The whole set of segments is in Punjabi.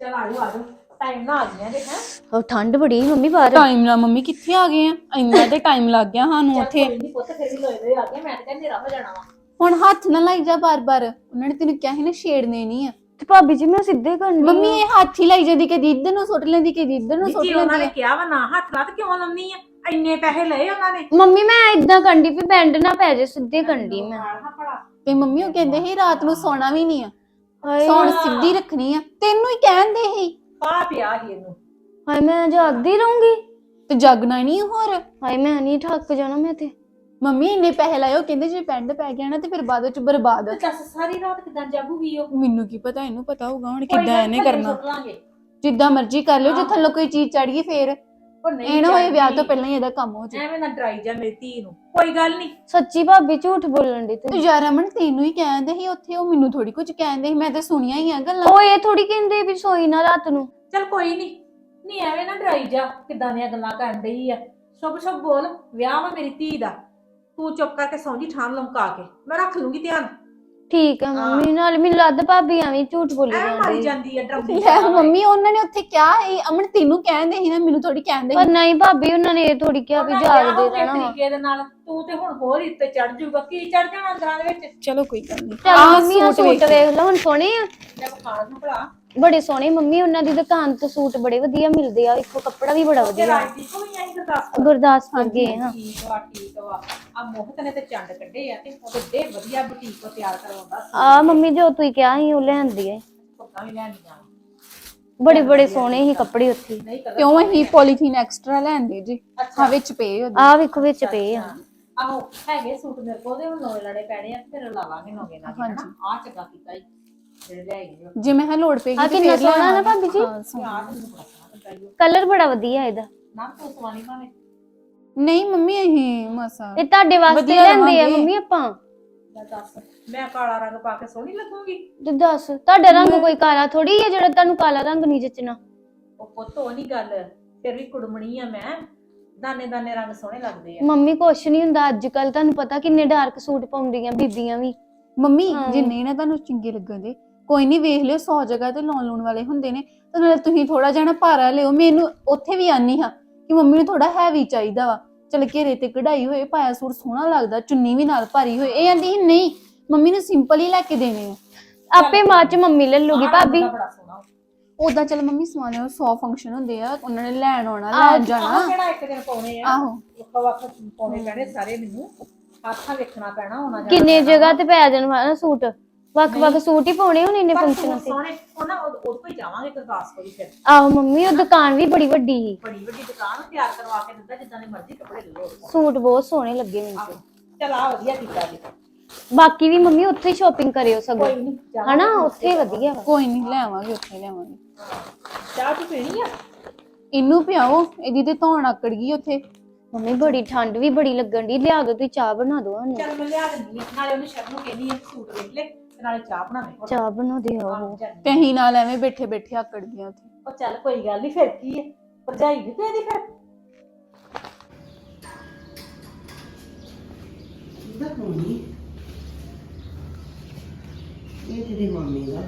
ਚਲ ਆਜੋ ਆਜੋ ਟਾਈਮ ਨਾ ਆ ਗਈਆਂ ਜੇ ਹੈ? ਉਹ ਠੰਡ ਬੜੀ ਸੀ ਮੰਮੀ ਬਾਹਰ। ਟਾਈਮ ਨਾਲ ਮੰਮੀ ਕਿੱਥੇ ਆ ਗਏ ਆ? ਇੰਨਾ ਤੇ ਟਾਈਮ ਲੱਗ ਗਿਆ ਸਾਨੂੰ ਉੱਥੇ। ਕੋਈ ਨਹੀਂ ਪੁੱਤ ਫਿਰ ਵੀ ਲੋਏ ਲੋਏ ਆ ਗਿਆ ਮੈਂ ਤਾਂ ਕਹਿੰਦੀ ਹੋ ਜਾਣਾ ਵਾ। ਹੁਣ ਹੱਥ ਨਾ ਲਾਈ ਜਾ ਬਾਰ-ਬਾਰ। ਉਹਨਾਂ ਨੇ ਤੈਨੂੰ ਕਿਹਾ ਸੀ ਨਾ ਛੇੜਨੇ ਨਹੀਂ ਆ। ਤੇ ਭਾਬੀ ਜੀ ਮੈਂ ਸਿੱਧੇ ਕਰਨੀ ਮੰਮੀ ਇਹ ਹੱਥ ਹੀ ਲਾਈ ਜਾਂਦੀ ਕਦੀ ਇੱਧਰ ਨੂੰ ਸੁੱਟ ਲੈਂਦੀ ਕਦੀ ਇੱਧਰ ਨੂੰ ਸੁੱਟ ਜੀ ਉਹਨਾਂ ਲੈਂਦੀ ਨੇ ਕਿਹਾ ਵਾ ਨਾ ਹੱਥ ਲਾ ਤੇ ਕਿਉਂ ਲਾਉਣੀ ਆ? ਇੰਨੇ ਪੈਸੇ ਲਏ ਉਹਨਾਂ ਨੇ। ਮੰਮੀ ਮੈਂ ਇਦਾਂ ਕੰਡੀ ਵੀ ਬੈਂਡ ਨਾ ਪੈ ਜੇ ਸਿੱਧੇ ਕੰਡੀ ਮੈਂ। ਨਾਲ ਹਾਂ ਭਲਾ। ਤੇ ਮੰਮੀ ਉਹ ਕਹਿੰਦੇ ਸੀ ਰਾਤ ਨੂੰ ਸੌਣਾ ਵੀ ਨਹੀਂ ਆ। ਹਾਏ ਸੌਣ ਸਿੱਧੀ ਰੱਖਣੀ ਆ। ਤੈਨੂੰ ਹੀ ਕਹਿੰਦੇ ਸੀ। ਪਾ ਪਿਆ ਸੀ ਇਹਨੂੰ। ਹਾਏ ਮੈਂ ਜਾਗਦੀ ਰਹੂੰਗੀ। ਤੇ ਜਾਗਣਾ ਨਹੀਂ ਹੋਰ। ਹਾਏ ਮੈਂ ਨਹੀਂ ਥੱਕ ਜਾਣਾ ਮੈਂ ਤੇ। ਮੰਮੀ ਇੰਨੇ ਪੈਸੇ ਲਾਏ ਉਹ ਕਹਿੰਦੇ ਜੇ ਪੈਂਡ ਪੈ ਗਿਆ ਨਾ ਤੇ ਫਿਰ ਬਾਅਦ ਵਿੱਚ ਬਰਬਾਦ। ਤੇ ਦੱਸ ਸਾਰੀ ਰਾਤ ਕਿਦਾਂ ਜਾਗੂਗੀ ਉਹ? ਮੈਨੂੰ ਕੀ ਪਤਾ ਇਹਨੂੰ ਪਤਾ ਹੋਊਗਾ ਹੁਣ ਕੋਈ ਕਿੱਦਾਂ ਇਹਨੇ ਥੱਲੇ ਕਰਨਾ। ਸੁੱਟ ਲਾਂਗੇ। ਜਿੱਦਾਂ ਮਰਜ਼ੀ ਕਰ ਲਿਓ ਜੇ। ਥੱਲੋਂ ਕੋਈ ਚੀਜ਼ ਚੜ ਗਈ ਫੇਰ। ਉਹ ਨਹੀਂ ਇਹ ਨਾ ਹੋਏ ਵਿਆਹ ਤੋਂ। ਪਹਿਲਾਂ ਹੀ ਇਹਦਾ ਕੰਮ ਹੋ ਜਾਏ ਐਵੇਂ ਨਾ ਡਰਾਈ ਜਾ ਮੇਰੀ ਧੀ ਨੂੰ। ਕੋਈ ਗੱਲ ਨਹੀਂ। ਸੱਚੀ ਭਾਬੀ ਝੂਠ ਬੋਲਣ ਦੀ ਤੇ ਤੇ ਯਾਰ ਅਮਨ ਤੈਨੂੰ ਹੀ ਕਹਿੰਦੇ ਸੀ ਉੱਥੇ ਉਹ ਮੈਨੂੰ ਥੋੜੀ ਕੁਝ ਕਹਿੰਦੇ ਸੀ ਮੈਂ ਤਾਂ ਸੁਣੀਆਂ ਹੀ ਆ ਗੱਲਾਂ। ਉਹ ਇਹ ਥੋੜੀ ਕਹਿੰਦੇ ਵੀ ਸੋਈ ਨਾ ਰਾਤ ਨੂੰ। ਚਲ ਕੋਈ ਨਹੀਂ। ਨਹੀਂ ਐਵੇਂ ਨਾ ਡਰਾਈ ਜਾ ਕਿਦਾਂ ਦੀਆਂ ਗੱਲਾਂ ਕਰਨ ਡਈ ਆ। ਸ਼ੁਭ ਸ਼ੁਭ ਬੋਲ ਵਿਆਹ ਵਾ ਮੇਰੀ ਧੀ ਦਾ। ਤੂੰ ਚੁੱਪ ਕਰਕੇ ਸੌਂ ਜੀ ਠਾਣ ਲਮਕਾ ਕੇ। ਮੈਂ ਰੱਖ ਲੂੰਗੀ ਧਿਆਨ। ਠੀਕ ਆ ਮੰਮੀ ਨਾਲ ਮੈਨੂੰ ਲੱਗਦਾ ਭਾਬੀ ਐਵੇਂ ਝੂਠ ਬੋਲੀ ਐ ਮਾਰੀ ਜਾਂਦੀ। ਜਾਂਦੀ ਆ ਡਰਾਉਂਦੀ ਲੈ ਮੰਮੀ ਉਹਨਾਂ ਨੇ ਉੱਥੇ ਕਿਹਾ ਸੀ ਅਮਨ ਤੈਨੂੰ ਕਹਿੰਦੇ ਸੀ ਨਾ ਮੈਨੂੰ ਥੋੜੀ ਕਹਿੰਦੇ ਪਰ ਨਹੀਂ ਭਾਬੀ ਉਹਨਾਂ ਨੇ ਇਹ ਥੋੜੀ ਕਿਹਾ ਵੀ ਜਾਗਦੇ ਰਹਿਣਾ ਵਾ। ਤਰੀਕੇ ਦੇ ਨਾਲ ਤੂੰ ਤੇ ਹੁਣ ਹੋਰ ਹੀ ਉੱਤੇ ਚੜ ਜਾਊਗਾ ਕੀ ਚੜ ਜਾਣਾ ਅੰਦਰਾਂ ਦੇ ਵਿੱਚ? ਚਲੋ ਕੋਈ ਗੱਲ ਨਹੀਂ ਚੱਲ ਆਹ ਮੰਮੀ ਆ ਸੂਟ ਵੇਖ। ਲਓ ਹੁਣ ਸੋਹਣੇ ਆ। ਜਦ ਖਾਣ ਨੂੰ ਭਲਾ ਬੜੇ ਸੋਹਣੇ। ਮੰਮੀ ਉਹਨਾਂ ਦੀ ਦੁਕਾਨ ਤੋਂ ਸੂਟ ਬੜੇ ਵਧੀਆ ਮਿਲਦੇ ਆ। ਵੇਖੋ ਕੱਪੜਾ ਵੀ ਬੜਾ ਵਧੀਆ। ਰਾਜਦੀਪ ਕੋਈ ਆਈ ਗੁਰਦਾਸਪੁਰ? ਗੁਰਦਾਸਪੁਰ ਗਏ ਹਾਂ। ਠੀਕ ਵਾ ਠੀਕ ਵਾ ਆ ਮੋਹਤ ਨੇ ਤੇ ਚੰਡ ਕੱਢੇ ਆ ਤੇ ਉਹਦੇ ਦੇ ਵਧੀਆ ਬੁਟੀਕ ਤੋਂ ਤਿਆਰ ਕਰਵਾਉਂਦਾ ਸੀ। ਆ ਮੰਮੀ ਜੋ ਤੁਸੀਂ ਕਿਹਾ ਸੀ ਉਹ ਲੈਂਦੀ ਹੈ ਪੱਕਾ ਵੀ ਲੈਣੀਆਂ ਬੜੇ ਬੜੇ ਸੋਹਣੇ ਸੀ ਕੱਪੜੇ ਉੱਥੇ। ਨਹੀਂ ਕਰਦਾ ਕਿਉਂ ਅਸੀਂ ਪੋਲੀਥੀਨ ਐਕਸਟਰਾ ਲੈਂਦੇ ਜੀ? ਹਾਂ ਵਿੱਚ ਪਏ ਉਹਦੇ। ਆ ਵੇਖੋ ਵਿੱਚ ਪਏ ਆ। ਆਹੋ ਹੈਗੇ ਸੂਟ ਮੇਰੇ ਕੋਲ ਦੇ ਹੁਣ ਨਵੇਂ ਲੈਣੇ ਪੈਣੇ ਆ ਫਿਰ ਲਾਵਾਂਗੇ ਨਵੇਂ ਨਾਲ ਹਨਾ? ਆ ਚੰਗਾ ਕੀਤਾ ਗਏ ਜੇ ਮੈਂ ਕਿਹਾ ਲੋੜ ਪਏਗੀ ਆ ਤੇ ਕਿੰਨਾ ਫੇਰ ਸੋਹਣਾ ਨਾ। ਭਾਬੀ ਜੀ? ਹਾਂ, ਸੋਹਣਾ। ਕਲਰ ਬੜਾ ਵਧੀਆ ਇਹਦਾ। ਨਹੀਂ ਮੰਮੀ ਅਸੀਂ ਮਸਾ ਇਹ ਤੁਹਾਡੇ ਵਾਸਤੇ ਵਧੀਆ ਲੈਂਦੇ ਆ ਲਵਾਂਗੇ। ਮੰਮੀ ਆਪਾਂ। ਮੈਂ ਕਾਲਾ ਰੰਗ ਪਾ ਕੇ ਸੋਹਣੀ ਲੱਗੂਗੀ? ਤੇ ਦੱਸ ਤੁਹਾਡਾ ਰੰਗ ਕੋਈ ਕਾਲਾ ਥੋੜੀ ਹੈ ਜਿਹੜਾ ਤੁਹਾਨੂੰ ਕਾਲਾ ਰੰਗ ਨਹੀਂ ਜਚਣਾ? ਉਹ ਪੁੱਤ ਉਹ ਨਹੀਂ ਗੱਲ। ਫਿਰ ਵੀ ਕੁੜਮਣੀ ਆ ਮੈਂ। ਦਾਨੇ ਦਾਨੇ ਰੰਗ ਸੋਹਣੇ ਲੱਗਦੇ ਆ। ਮੰਮੀ ਕੁਛ ਨਹੀਂ ਹੁੰਦਾ। ਅੱਜ ਕੱਲ ਤੁਹਾਨੂੰ ਪਤਾ ਕਿੰਨੇ ਡਾਰਕ ਸੂਟ ਪਾਉਂਦੀਆਂ ਬੀਬੀਆਂ ਵੀ। ਮੰਮੀ ਹਾਂ। ਜੇ ਨਹੀਂ ਨਾ ਤੁਹਾਨੂੰ ਚੰਗੇ ਲੱਗਦੇ ਕੋਈ ਨਹੀਂ ਵੇਖ ਲਿਓ 100 ਜਗ੍ਹਾ ਤੇ ਲਾਉਣ ਲਾਉਣ ਵਾਲੇ ਹੁੰਦੇ ਨੇ। ਤੇ ਨਾਲੇ ਤੁਸੀਂ ਥੋੜਾ ਜਿਹਾ ਨਾ ਭਾਰਾ ਲਿਓ। ਮੈਨੂੰ ਉੱਥੇ ਵੀ ਆਨੀ ਹਾਂ ਕਿ ਮੰਮੀ ਨੂੰ ਥੋੜਾ ਹੈਵੀ ਚਾਹੀਦਾ ਵਾ। ਚਲ ਘੇਰੇ ਤੇ ਕਢਾਈ ਹੋਏ ਪਾਇਆ ਸੂਟ ਸੋਹਣਾ ਲੱਗਦਾ ਚੁੰਨੀ ਵੀ ਨਾਲ ਭਾਰੀ ਹੋਏ। ਇਹ ਆਂਦੀ ਸੀ, ਨਹੀਂ ਮੰਮੀ ਨੂੰ ਸਿੰਪਲ ਹੀ ਲੈ ਕੇ ਦੇਣੇ ਆ। ਆਪੇ ਚ ਮੰਮੀ ਲੈ ਲੂਗੀ ਭਾਬੀ। ਦਾ ਬੜਾ ਸੋਹਣਾ। ਉਦਾਂ ਚਲ ਮੰਮੀ ਸਵਾ ਲਿਓ 100 ਫੰਕਸ਼ਨ ਹੁੰਦੇ ਆ ਉਹਨਾਂ ਨੇ ਲੈਣ ਆਉਣਾ ਲੈਣ ਜਾਣਾ। ਆਹ ਕਿਹੜਾ ਇੱਕ ਦਿਨ ਪਾਉਣੇ ਆ? ਆਹੋ। ਵੱਖ ਵੱਖ ਪਾਉਣੇ ਪੈਣੇ ਸਾਰੇ ਮੈਨੂੰ। ਹੱਥਾਂ ਵੇਖਣਾ ਪੈਣਾ ਹੋਣਾ ਜਾਣਾ ਕਿੰਨੇ। ਜਗ੍ਹਾ ਤੇ ਪੈ ਜਾਣ ਵਾਲਾ ਸੂਟ। ਵੱਖ ਵੱਖ ਸੂਟ ਹੀ ਪਾਉਣੇ ਹੋਣੇ ਨੇ ਪਰ ਫੰਕਸ਼ਨਾਂ ਤੇ ਸੋਹਣੇ ਉਹਨਾਂ ਉਹ ਉਹ ਕੋਈ ਜਾਵਾਂਗੇ ਗੁਰਦਾਸਪੁਰ ਹੀ ਫਿਰ। ਆਹੋ ਮੰਮੀ ਉਹ ਦੁਕਾਨ ਵੀ ਬੜੀ ਵੱਡੀ ਸੀ। ਬੜੀ ਵੱਡੀ ਦੁਕਾਨ ਤਿਆਰ ਕਰਵਾ ਕੇ ਦਿੰਦਾ ਜਿੱਦਾਂ ਦੇ ਮਰਜ਼ੀ ਕੱਪੜੇ ਲੈ ਲਓ। ਸੂਟ ਬਹੁਤ ਸੋਹਣੇ ਲੱਗੇ ਮੈਨੂੰ ਤੇ। ਚਲ ਆ ਵਧੀਆ ਕੀਤਾ ਜੀ। ਬਾਕੀ ਵੀ ਮੰਮੀ ਉੱਥੇ ਹੀ ਸ਼ਾਪਿੰਗ ਕਰਿਓ ਸਗੋਂ। ਕੋਈ ਨਹੀਂ ਹਨਾ? ਉੱਥੇ ਵਧੀਆ ਵਾ। ਕੋਈ ਨਹੀਂ ਲੈ ਆਵਾਂਗੇ ਉੱਥੇ ਲਿਆਵਾਂਗੇ ਚਾਹ ਤੂੰ ਪੀਣੀ ਆ? ਇਹਨੂੰ ਪਿਆਓ ਇਹਦੀ ਤੇ ਧੌਣ ਆਕੜ ਗਈ ਉੱਥੇ। ਮੰਮੀ ਬੜੀ ਠੰਡ ਵੀ ਬੜੀ ਲੱਗਣ ਦੀ ਲਿਆ ਦੋ ਤੁਸੀਂ ਚਾਹ ਬਣਾ ਦੋ ਸਾਨੂੰ। ਚੱਲ ਮੈਂ ਲਿਆ ਦਿੰਦੀ ਆ ਨਾਲੇ ਉਹਨੂੰ ਸ਼ਰਨ ਨੂੰ ਕਹਿੰਦੀ ਆ ਕਿ ਸੂਟ ਵੇਖ ਲੈ। ਨਾਲੇ ਚਾਹ ਬਣਾਵੇਂ ਚਾਹ ਬਣਾ ਦਿਓ ਤੇ ਅਸੀਂ ਨਾਲ ਐਵੇਂ ਬੈਠੇ ਬੈਠੇ ਆਕੜ ਗਈਆਂ ਉੱਥੇ। ਉਹ ਚੱਲ ਕੋਈ ਗੱਲ ਨਹੀਂ ਫਿਰ ਕੀ ਹੈ ਭਰਜਾਈ ਵੀ ਤੇ ਇਹਦੀ ਫਿਰ? ਇਹਦਾ ਹੋਣੀ ਇਹ ਤੇਰੀ ਮੰਮੀ ਦਾ।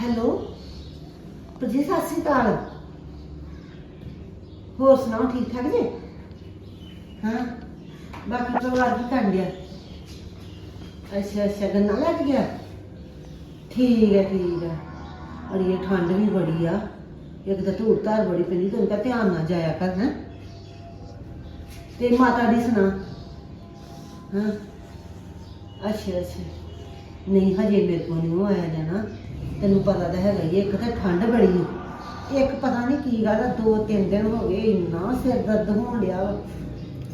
ਹੈਲੋ? ਜੀ ਸਤਿ ਸ਼੍ਰੀ ਅਕਾਲ। ਹੋਰ ਸੁਣਾਓ ਠੀਕ ਠਾਕ ਜੀ? ਹਾਂ? ਬਾਕੀ ਪਰਿਵਾਰ ਕੀ ਕਰਨ ਡਿਆ? ਅੱਛਾ ਅੱਛਾ ਗੰਨਾ ਲੱਗ ਗਿਆ? ਠੀਕ ਹੈ ਠੀਕ ਹੈ। ਅੜੀਏ ਠੰਡ ਵੀ ਬੜੀ ਆ। ਇੱਕ ਤਾਂ ਧੂੜ ਧਾਰ ਬੜੀ ਪੈਂਦੀ ਤੈਨੂੰ ਕਹ ਧਿਆਨ ਨਾਲ ਜਾਇਆ ਕਰ ਹੈਂ। ਤੇ ਮਾਤਾ ਦੀ ਸੁਣਾ। ਹਾਂ? ਅੱਛਾ ਅੱਛਾ। ਨਹੀਂ ਹਜੇ ਮੇਰੇ ਕੋਲ ਨਹੀਂ ਉਹ ਆਇਆ ਜਾਣਾ। ਤੈਨੂੰ ਪਤਾ ਤਾਂ ਹੈਗਾ ਹੀ ਹੈ, ਇੱਕ ਤਾਂ ਠੰਡ ਬੜੀ ਹੈ ਇੱਕ ਪਤਾ ਨਹੀਂ ਕੀ ਗੱਲ ਆ ਦੋ ਤਿੰਨ ਦਿਨ ਹੋ ਗਏ ਇੰਨਾ ਸਿਰ ਦਰਦ ਹੋਣ ਡਿਆ ਵਾ।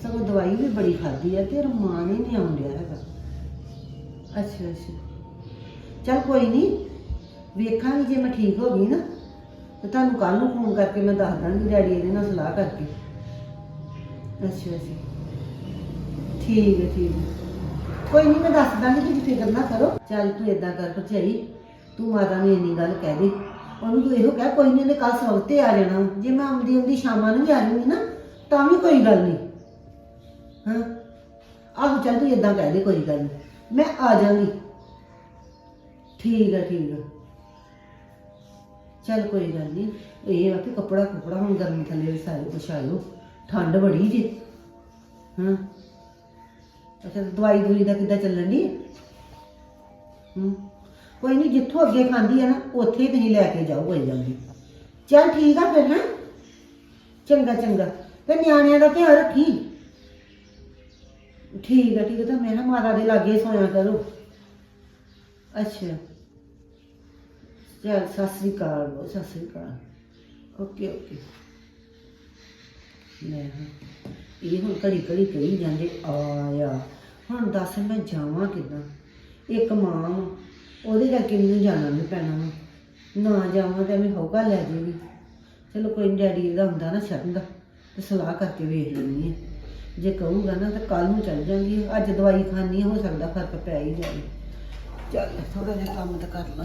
ਸਗੋਂ ਦਵਾਈ ਵੀ ਬੜੀ ਖਾਧੀ ਆ ਤੇ ਰਮਾਨ ਹੀ ਨਹੀਂ ਆਉਣ ਡਿਆ ਹੈਗਾ। ਅੱਛਾ ਅੱਛਾ। ਚੱਲ ਕੋਈ ਨਹੀਂ ਵੇਖਾਂਗੀ ਜੇ ਮੈਂ ਠੀਕ ਹੋ ਗਈ ਨਾ, ਤੇ ਤੁਹਾਨੂੰ ਕੱਲ ਨੂੰ ਫੋਨ ਕਰਕੇ ਮੈਂ ਦੱਸ ਦਾਂਗੀ ਡੈਡੀ ਇਹਦੇ ਨਾਲ ਸਲਾਹ ਕਰਕੇ। ਅੱਛਾ ਅੱਛਾ। ਠੀਕ ਹੈ ਠੀਕ ਹੈ। ਕੋਈ ਨਹੀਂ ਮੈਂ ਦੱਸ ਦਾਂਗੀ, ਤੁਸੀਂ ਫਿਕਰ ਨਾ ਕਰੋ। ਚੱਲ ਤੂੰ ਏਦਾਂ ਕਰ ਭਰਜਾਈ, ਤੂੰ ਮਾਤਾ ਨੂੰ ਇੰਨੀ ਗੱਲ ਕਹਿ ਦੇ। ਉਹਨੂੰ ਤੂੰ ਇਹੋ ਕਹਿ, ਕੋਈ ਨਹੀਂ ਉਹਨੇ ਕੱਲ ਸਵਖਤੇ ਤੇ ਆ ਜਾਣਾ। ਜੇ ਮੈਂ ਆਉਂਦੀ ਆਉਂਦੀ ਸ਼ਾਮਾਂ ਨੂੰ ਵੀ ਆ ਨਾ, ਤਾਂ ਵੀ ਕੋਈ ਗੱਲ ਨਹੀਂ ਹਾਂ। ਆਹੋ, ਚੱਲ ਤੂੰ ਏਦਾਂ ਕਹਿ ਦੇ, ਕੋਈ ਗੱਲ ਨਹੀਂ ਮੈਂ ਆ ਜਾਵਾਂਗੀ। ਠੀਕ ਆ ਠੀਕ ਆ। ਚੱਲ ਕੋਈ ਗੱਲ ਨਹੀਂ ਇਹ ਆ ਕਿ ਕੱਪੜਾ ਕੁਪੜਾ ਹੁਣ ਗਰਮੀ ਥੱਲੇ ਵੀ ਸਾਰੇ ਵਿਛਾ ਲਓ ਠੰਡ ਬੜੀ ਜੀ। ਹਾਂ। ਅੱਛਾ, ਦਵਾਈ ਦੂਈ ਦਾ ਕਿੱਦਾਂ ਚੱਲਣ ਦੀ ਹੂੰ। ਕੋਈ ਨਹੀਂ ਜਿੱਥੋਂ ਅੱਗੇ ਖਾਂਦੀ ਆ ਨਾ, ਉੱਥੇ ਹੀ ਤੁਸੀਂ ਲੈ ਕੇ ਜਾਓ ਕੋਈ ਗੱਲ ਨਹੀਂ ਚੱਲ ਠੀਕ ਆ ਫਿਰ, ਹਾਂ। ਚੰਗਾ ਚੰਗਾ। ਤੇ ਨਿਆਣਿਆਂ ਦਾ ਧਿਆਨ ਰੱਖੀ। ਠੀਕ ਆ ਠੀਕ ਆ ਤਾਂ ਮੈਂ ਨਾ ਮਾਤਾ ਦੇ ਲਾਗੇ ਸੋਇਆ ਕਰੋ। ਅੱਛਾ। ਚਲ ਸਤਿ ਸ੍ਰੀ ਅਕਾਲ ਬੋ ਸਤਿ ਸ੍ਰੀ ਅਕਾਲ। Okay okay. ਲੈ ਹਾਂ। ਇਹ ਹੁਣ ਘੜੀ ਘੜੀ ਕਹੀ ਜਾਂਦੇ ਆਇਆ। ਹੁਣ ਦੱਸ ਮੈਂ ਜਾਵਾਂ ਕਿੱਦਾਂ? ਇੱਕ ਮਾਂ ਵਾਂ, ਉਹਦੇ ਕਰਕੇ ਮੈਨੂੰ ਜਾਣਾ ਵੀ ਪੈਣਾ ਵਾ। ਨਾ ਜਾਵਾਂ ਤੇ ਮੈਂ ਹੋਗਾ ਲੈ ਜੇਗੀ। ਚਲੋ ਕੋਈ ਨੀ, ਡੈਡੀ ਦਾ ਹੁੰਦਾ ਨਾ ਛੱਡਣ ਦਾ ਤੇ ਸਲਾਹ ਕਰਕੇ ਵੇਖ ਲੈਣੀ ਹੈ ਜੇ ਕਹੂੰਗਾ ਨਾ ਤਾਂ ਕੱਲ ਨੂੰ ਚੱਲ ਜਾਂਗੀ। ਅੱਜ ਦਵਾਈ ਖਾਣੀ ਹੋ ਸਕਦਾ ਫ਼ਰਕ ਪੈ ਹੀ ਜਾਵੇ। ਚੱਲ ਥੋੜਾ ਜਿਹਾ ਕੰਮ ਤਾਂ ਕਰ ਲਾਂ।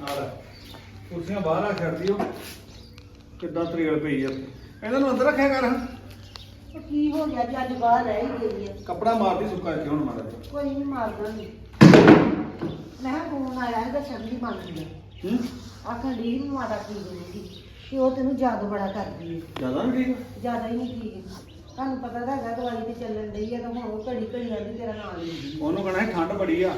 ਨਾਲ ਕੁਰਸੀਆਂ ਬਾਹਰ ਆ ਛੱਡ ਦਿਓ। ਕਿੱਦਾਂ ਤਰੇਲ ਪਈ ਆ। ਇਹਨਾਂ ਨੂੰ ਅੰਦਰ ਰੱਖਿਆ ਕਰ। ਉਹ ਕੀ ਹੋ ਗਿਆ? ਜੀ ਅੱਜ ਬਾਹਰ ਰਹਿ ਹੀ ਗਈ ਹੈ ਕੱਪੜਾ ਮਾਰਦੀ ਸੁੱਕਾ ਇੱਥੇ ਹੁਣ ਜਿਹਾ। ਕੋਈ ਨਹੀਂ ਮਾਰਦਾ ਨਹੀਂ ਮੈਂ ਕਿਹਾ ਫੋਨ ਆਇਆ ਇਹਦਾ ਸ਼ਰਮੀ ਬਣ ਗਈ ਹੂੰ? ਆਖਣ ਦੀ ਨੂੰ ਮਾਤਾ ਠੀਕ ਨਹੀਂ ਸੀ ਕਿ ਉਹ ਤੈਨੂੰ ਯਾਦ ਬੜਾ ਕਰਦੀ ਹੈ। ਜ਼ਿਆਦਾ ਨਹੀਂ ਠੀਕ? ਜ਼ਿਆਦਾ ਹੀ ਨਹੀਂ ਠੀਕ। ਤੁਹਾਨੂੰ ਪਤਾ ਤਾਂ ਹੈਗਾ ਦਵਾਈ ਤੇ ਚੱਲਣ ਡਈ ਹੈ ਤਾਂ ਹੁਣ ਉਹ ਘੜੀ ਘੜੀ ਆਂਦੀ ਤੇਰਾ ਨਾਮ ਲੈਂਦੀ ਉਹਨੂੰ ਕਹਣਾ ਠੰਡ ਬੜੀ ਆ